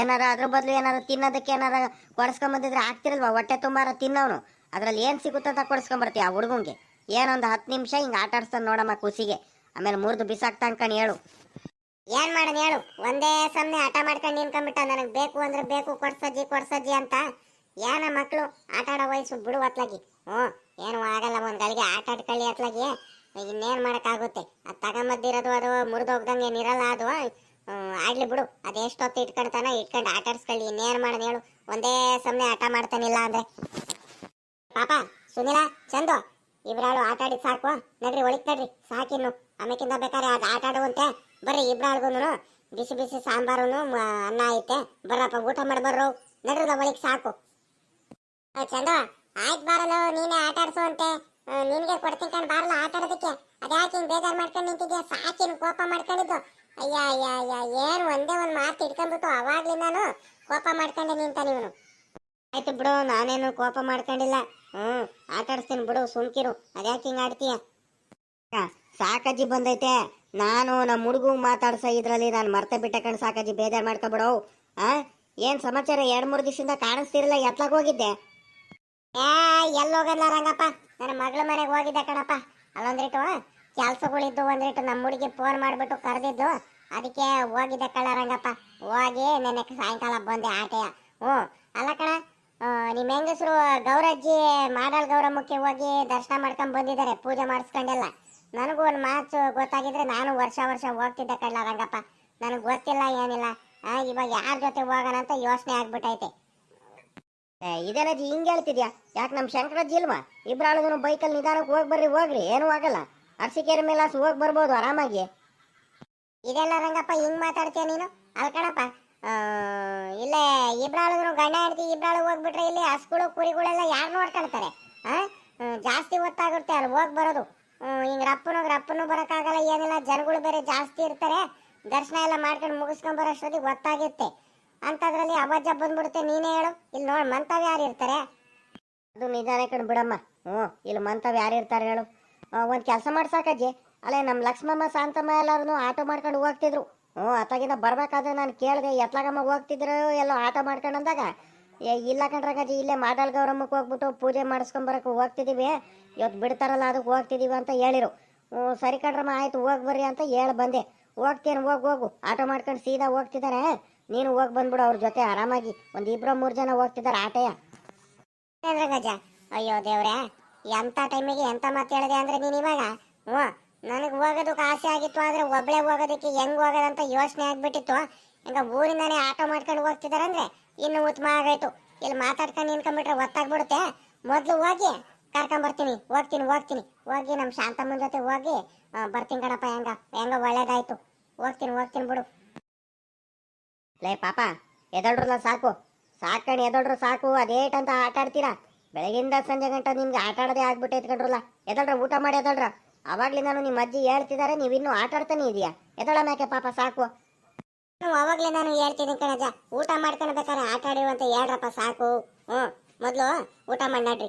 ಏನಾರ ಅದ್ರ ಬದಲು ಏನಾರ ತಿನ್ನೋದಕ್ಕೆ ಏನಾರ ಕೊಡಿಸ್ಕೊಂಬಂದಿದ್ರೆ ಆಗ್ತಿರಲ್ವಾ? ಹೊಟ್ಟೆ ತುಂಬಾರ ತಿನ್ನೋನು ಅದ್ರಲ್ಲಿ ಏನು ಸಿಗುತ್ತಂತ ಕೊಡಿಸ್ಕೊಂಬರ್ತೀಯ ಆ ಹುಡುಗಂಗೆ? ಏನೊಂದು ಹತ್ತು ನಿಮಿಷ ಹಿಂಗೆ ಆಟ ಆಡ್ಸ್ತಾನೆ ನೋಡಮ್ಮ ಖುಷಿಗೆ ಆಮೇಲೆ ಮುರಿದು ಬಿಸಾಕ್ತಾ ಅನ್ಕೊಂಡು ಹೇಳು. ಏನ್ ಮಾಡೋಣ ಹೇಳು? ಒಂದೇ ಸಮನೆ ಆಟ ಮಾಡ್ಕೊಂಡು ನಿನ್ಕೊಂಡ್ಬಿಟ್ಟ ನನಗೆ ಬೇಕು ಅಂದ್ರೆ ಬೇಕು, ಕೊಡ್ಸಜ್ಜಿ ಕೊಡ್ಸಜ್ಜಿ ಅಂತ. ಏನ ಮಕ್ಳು ಆಟ ಆಡೋ ವಯಸ್ಸು ಬಿಡು ಅತ್ಲಾಗಿ. ಹ್ಞೂ, ಏನು ಆಗಲ್ಲ ಒಂದು ಗಳಿಗೆ ಆಟ ಆಡ್ಕೊಳ್ಳಿ ಅತ್ಲಾಗಿ. ಇನ್ನೇನ್ ಮಾಡೋಕ್ಕಾಗುತ್ತೆ? ಅದು ತಗೊಂಬದ್ದಿರೋದು ಅದು ಮುರಿದೋಗ್ದಂಗೆ ಏನಿರಲ್ಲ ಅದು. ಆಡ್ಲಿ ಬಿಡು. ಅದೆಷ್ಟೊತ್ತು ಇಟ್ಕೊಂಡ್ತಾನ ಇಟ್ಕೊಂಡು ಆಟ ಆಡ್ಸ್ಕೊಳ್ಳಿ ಇನ್ನೇನ್ ಮಾಡೋಣ ಹೇಳು. ಒಂದೇ ಸಮನೆ ಆಟ ಮಾಡ್ತಾನಿಲ್ಲ ಅಂದ್ರೆ. ಪಾಪ, ಸುನಿಲ, ಚಂದ, ಇಬ್ರಾಳು ಆಟ ಆಡಿದ್ ಸಾಕು. ನಡ್ರಿ, ಒಳಗ್ ನಡ್ರಿ. ಸಾಕಿನ್ನು ಆಮೇಕಿಂದ ಬೇಕಾದ್ರೆ ಅದು ಆಟ ಆಡುವಂತೆ. ಬರ್ರಿ ಇಬ್ರಾಳ್ಗುನು ಬಿಸಿ ಬಿಸಿ ಸಾಂಬಾರು ಅನ್ನ ಐತೆ. ಬರ್ರಪ್ಪ, ಊಟ ಮಾಡಿ ಬರ್ರು. ನಡ್ರದ ಒಳಿಕ್ ಸಾಕು. ಚಂದ ಚಂದು, ಆಯ್ತು ಬಾರಲ್ಲ ನೀನೇ ಆಟ ಆಡ್ಸುವಂತೆ. ನಿನ್ಗೆ ಕೊಡ್ತೀನಿ ಕಣ್ ಬಾರಲ್ಲ ಆಟ ಆಡೋದಕ್ಕೆ. ಅದ್ಯಾಕೆ ಹಿಂಗ್ ಬೇಜಾರ್ ಮಾಡ್ಕೊಂಡು ನಿಂತಿದ್ಯಾ? ಸಾಕಿನ್ ಕೋಪ ಮಾಡ್ಕೊಂಡಿದ್ದು. ಅಯ್ಯ ಅಯ್ಯ ಅಯ್ಯ, ಏನು ಒಂದೇ ಒಂದು ಮಾತು ಇಟ್ಕೊಂಡ್ಬಿಟ್ಟು ಅವಾಗ್ಲಿ ನಾನು ಕೋಪ ಮಾಡ್ಕೊಂಡೆ ನಿಂತ ನೀವು ಆಯ್ತು ಬಿಡು, ನಾನೇನು ಕೋಪ ಮಾಡ್ಕೊಂಡಿಲ್ಲ. ಹ್ಮ್ ಆಟಾಡಿಸ್ತೀನಿ ಬಿಡು, ಸುಮ್ಕಿರು. ಅದ್ಯಾಕೆ ಹಿಂಗೆ ಆಡ್ತೀಯ? ಸಾಕಜ್ಜಿ ಬಂದೈತೆ. ನಾನು ನಮ್ಮ ಹುಡುಗ ಮಾತಾಡ್ಸ ಇದರಲ್ಲಿ ನಾನು ಮರ್ತೆ ಬಿಟ್ಟ ಕಣ್ ಸಾಕಜ್ಜಿ ಬೇಜಾರು ಮಾಡ್ಕೊಬಿಡು. ಆ, ಏನ್ ಸಮಾಚಾರ ಎರಡು ಮೂರು ದಿವಸದಿಂದ ಕಾಣಿಸ್ತಿರಲ್ಲ ಎತ್ಲಾಗ ಹೋಗಿದ್ದೆ. ಏ ಎಲ್ಲಿ ಹೋಗಲ್ಲ ರಂಗಪ್ಪ. ನನ್ನ ಮಗಳ ಮನೆಗೆ ಹೋಗಿದ್ದೆ ಕಣಪ್ಪ. ಅಲ್ಲೊಂದ್ರಿಟ್ಟು ಕೆಲ್ಸಗಳಿದ್ದು ನಮ್ಮ ಹುಡುಗಿ ಫೋನ್ ಮಾಡಿಬಿಟ್ಟು ಕರೆದಿದ್ದು. ಅದಕ್ಕೆ ಹೋಗಿದ್ದೆ ಕಳ ರಂಗಪ್ಪ. ಹೋಗಿ ನೆನೆ ಸಾಯಂಕಾಲ ಬಂದೆ ಆಟೆಯ. ಹ್ಞೂ. ಅಲ್ಲ ಕಣ ನಿಮ್ಮ ಹೆಂಗಸರು ಗೌರಜ್ಜಿ ಮಾಡಲ್ ಗೌರಮ್ಮಕ್ಕೆ ಹೋಗಿ ದರ್ಶನ ಮಾಡ್ಕೊಂಡು ಬಂದಿದ್ದಾರೆ, ಪೂಜೆ ಮಾಡಿಸ್ಕೊಂಡೆಲ್ಲ. ನನಗೂ ಒಂದು ಮಾತು ಗೊತ್ತಾಗಿದ್ರೆ ನಾನು ವರ್ಷ ವರ್ಷ ಹೋಗ್ತಿದ್ದೆ ಕಳ್ಳ ರಂಗಪ್ಪ. ನನಗೆ ಗೊತ್ತಿಲ್ಲ, ಏನಿಲ್ಲ. ಇವಾಗ ಯಾರ ಜೊತೆ ಹೋಗೋಣ ಅಂತ ಯೋಚನೆ ಆಗ್ಬಿಟ್ಟೈತೆ ಇದೇನಜ್ಜಿ ಹಿಂಗೆ ಹೇಳ್ತಿದ್ಯಾ? ಯಾಕೆ ನಮ್ಮ ಶಂಕರಜ್ಜಿ ಇಲ್ವಾ? ಇಬ್ರಾಳದನು ಬೈಕಲ್ಲಿ ನಿಧಾನಕ್ಕೆ ಹೋಗಿ ಬರ್ರಿ, ಹೋಗ್ರಿ. ಏನೂ ಆಗಲ್ಲ. ಅರಸಿಕೆರೆ ಮೇಲೆ ಹೋಗಿ ಬರ್ಬೋದು, ಆರಾಮಾಗಿ. ಇದೆಲ್ಲ ರಂಗಪ್ಪ, ಹಿಂಗೆ ಮಾತಾಡ್ತೀಯ ನೀನು? ಅಲ್ಕಣಪ್ಪ ಇಲ್ಲೇ ಇಬ್ರಾಳಿದ್ರು ಗಂಡ ಹೆಂಡತಿ ಇಬ್ರಾಳು ಹೋಗ್ಬಿಟ್ರೆ ಇಲ್ಲಿ ಹಸುಗಳು, ಕುರಿಗಳೆಲ್ಲ ಯಾರು ನೋಡ್ಕೊಳ್ತಾರೆ? ಜಾಸ್ತಿ ಹೊತ್ತಾಗುತ್ತೆ ಅಲ್ಲಿ ಹೋಗಿ ಬರೋದು. ಹಿಂಗೆ ರಪ್ಪನು ರಪ್ಪನು ಬರೋಕ್ಕಾಗಲ್ಲ, ಏನಿಲ್ಲ, ಜನಗಳು ಬೇರೆ ಜಾಸ್ತಿ ಇರ್ತಾರೆ. ದರ್ಶನ ಎಲ್ಲ ಮಾಡ್ಕೊಂಡು ಮುಗಿಸ್ಕೊಂಡ್ ಬರೋಷ್ಟೊತ್ತಿಗೆ ಗೊತ್ತಾಗುತ್ತೆ. ಅಂಥದ್ರಲ್ಲಿ ಅಬಜ್ಜ ಬಂದ್ಬಿಡುತ್ತೆ, ನೀನೇ ಹೇಳು. ಇಲ್ಲಿ ನೋಡಿ ಮಂತವ್ ಯಾರು ಇರ್ತಾರೆ. ಅದು ನಿಧಾನ ಕಣ್ ಬಿಡಮ್ಮ. ಹ್ಞೂ, ಇಲ್ಲಿ ಮಂತವ್ ಯಾರು ಇರ್ತಾರೆ ಹೇಳು. ಒಂದು ಕೆಲಸ ಮಾಡ್ಸಾಕಜ್ಜಿ ಅಲ್ಲೇ ನಮ್ಮ ಲಕ್ಷ್ಮಮ್ಮ, ಶಾಂತಮ್ಮ ಎಲ್ಲರೂ ಆಟೋ ಮಾಡ್ಕೊಂಡು ಹೋಗ್ತಿದ್ರು. ಹ್ಞೂ ಅತ್ತಾಗಿಂದ ಬರಬೇಕಾದ್ರೆ ನಾನು ಕೇಳಿದೆ, ಎತ್ಲಾಗಮ್ಮ ಹೋಗ್ತಿದ್ರು, ಎಲ್ಲೋ ಆಟೋ ಮಾಡ್ಕೊಂಡು ಅಂದಾಗ. ಏ, ಇಲ್ಲ ಕಣ್ರಾಗಜ್ಜಿ ಇಲ್ಲೇ ಮಾಡಲ್ ಗೌರಮ್ಮಕ್ಕೆ ಹೋಗ್ಬಿಟ್ಟು ಪೂಜೆ ಮಾಡಿಸ್ಕೊಂಬರಕ್ಕೆ ಹೋಗ್ತಿದ್ದೀವಿ ಇವತ್ತು ಬಿಡ್ತಾರಲ್ಲ ಅದಕ್ಕೆ ಹೋಗ್ತಿದ್ದೀವಿ ಅಂತ ಹೇಳಿರು. ಹ್ಞೂ ಸರಿ ಕಣ್ರಮ್ಮ, ಆಯ್ತು, ಹೋಗಿ ಬರ್ರಿ ಅಂತ ಹೇಳಿ ಬಂದೆ. ಹೋಗ್ತೀನಿ, ಹೋಗಿ, ಹೋಗು. ಆಟೋ ಮಾಡ್ಕೊಂಡು ಸೀದಾ ಹೋಗ್ತಿದ್ದಾರೆ ನೀನು ಹೋಗಿ ಬಂದ್ಬಿಡು, ಅವ್ರ ಜೊತೆ ಆರಾಮಾಗಿ. ಒಂದು ಇಬ್ಬರು ಮೂರು ಜನ ಹೋಗ್ತಿದ್ದಾರೆ ಆಟೆಯ. ಅಯ್ಯೋ ದೇವ್ರೆ. ಎಂತ ಟೈಮಿಗೆ ಎಂತ ಮಾತು ಹೇಳಿದೆ ಅಂದ್ರೆ ನೀನು ಇವಾಗ? ಹ್ಞೂ, ನನಗೆ ಹೋಗೋದಕ್ಕೆ ಆಸೆ ಆಗಿತ್ತು, ಆದ್ರೆ ಒಬ್ಳೆ ಹೋಗೋದಕ್ಕೆ ಹೆಂಗ್ ಹೋಗೋದಂತ ಯೋಚನೆ ಆಗ್ಬಿಟ್ಟಿತ್ತು. ಹಿಂಗ ಊರಿಂದಾನೇ ಆಟೋ ಮಾಡ್ಕೊಂಡು ಹೋಗ್ತಿದಾರಂದ್ರೆ ಇನ್ನು ಉತ್ತಮ ಆಗಾಯ್ತು ಇಲ್ಲಿ ಮಾತಾಡ್ಕೊಂಡು ನಿನ್ಕೊಂಡ್ಬಿಟ್ರೆ ಒತ್ತಾಗ್ಬಿಡುತ್ತೆ. ಮೊದ್ಲು ಹೋಗಿ ಕರ್ಕೊಂಡ್ ಬರ್ತೀನಿ, ಹೋಗ್ತೀನಿ ಹೋಗ್ತೀನಿ. ಹೋಗಿ ನಮ್ಮ ಶಾಂತಮ್ಮನ ಜೊತೆ ಹೋಗಿ ಬರ್ತೀನಿ ಕಣಪ್ಪ, ಹೆಂಗ? ಹೆಂಗ ಒಳ್ಳೇದಾಯ್ತು. ಹೋಗ್ತೀನಿ ಹೋಗ್ತೀನಿ ಬಿಡು. ಲೇ ಪಾಪ ಎದಡ್ರಲ್ಲ ಸಾಕು. ಸಾಕಣ್ಣ ಎದಳ್ರು ಸಾಕು. ಅದೇಟಂತ ಆಟ ಆಡ್ತೀರಾ? ಬೆಳಗಿಂದ ಸಂಜೆ ಗಂಟ ನಿಮ್ಗೆ ಆಟ ಆಡೋದೇ ಆಗ್ಬಿಟ್ಟು ಎತ್ಕೊಂಡ್ರಲ್ಲ. ಎದಳ್ರ ಊಟ ಮಾಡಿ ಎದಳ್ರ ಅವಾಗ್ಲಿ ನಿಮ್ಮ ಅಜ್ಜಿ ಹೇಳ್ತಿದ್ದಾರೆ ನೀವು ಇನ್ನೂ ಆಟ ಆಡ್ತಾನೆ ಇದೆಯಾ. ಎದಳ ಮ್ಯಾಕೆ ಪಾಪ, ಸಾಕು. ಅವಾಗ್ಲೇ ನಾನು ಹೇಳ್ತೀನಿ ಕಣಜ ಊಟ ಮಾಡ್ಕೊಂಡು ಬೇಕಾದ್ರೆ ಆಟ ಆಡಿರುವಂತ ಹೇಳ್ರಪ್ಪ, ಸಾಕು. ಹ್ಞೂ ಮೊದಲು ಊಟ ಮಾಡಿ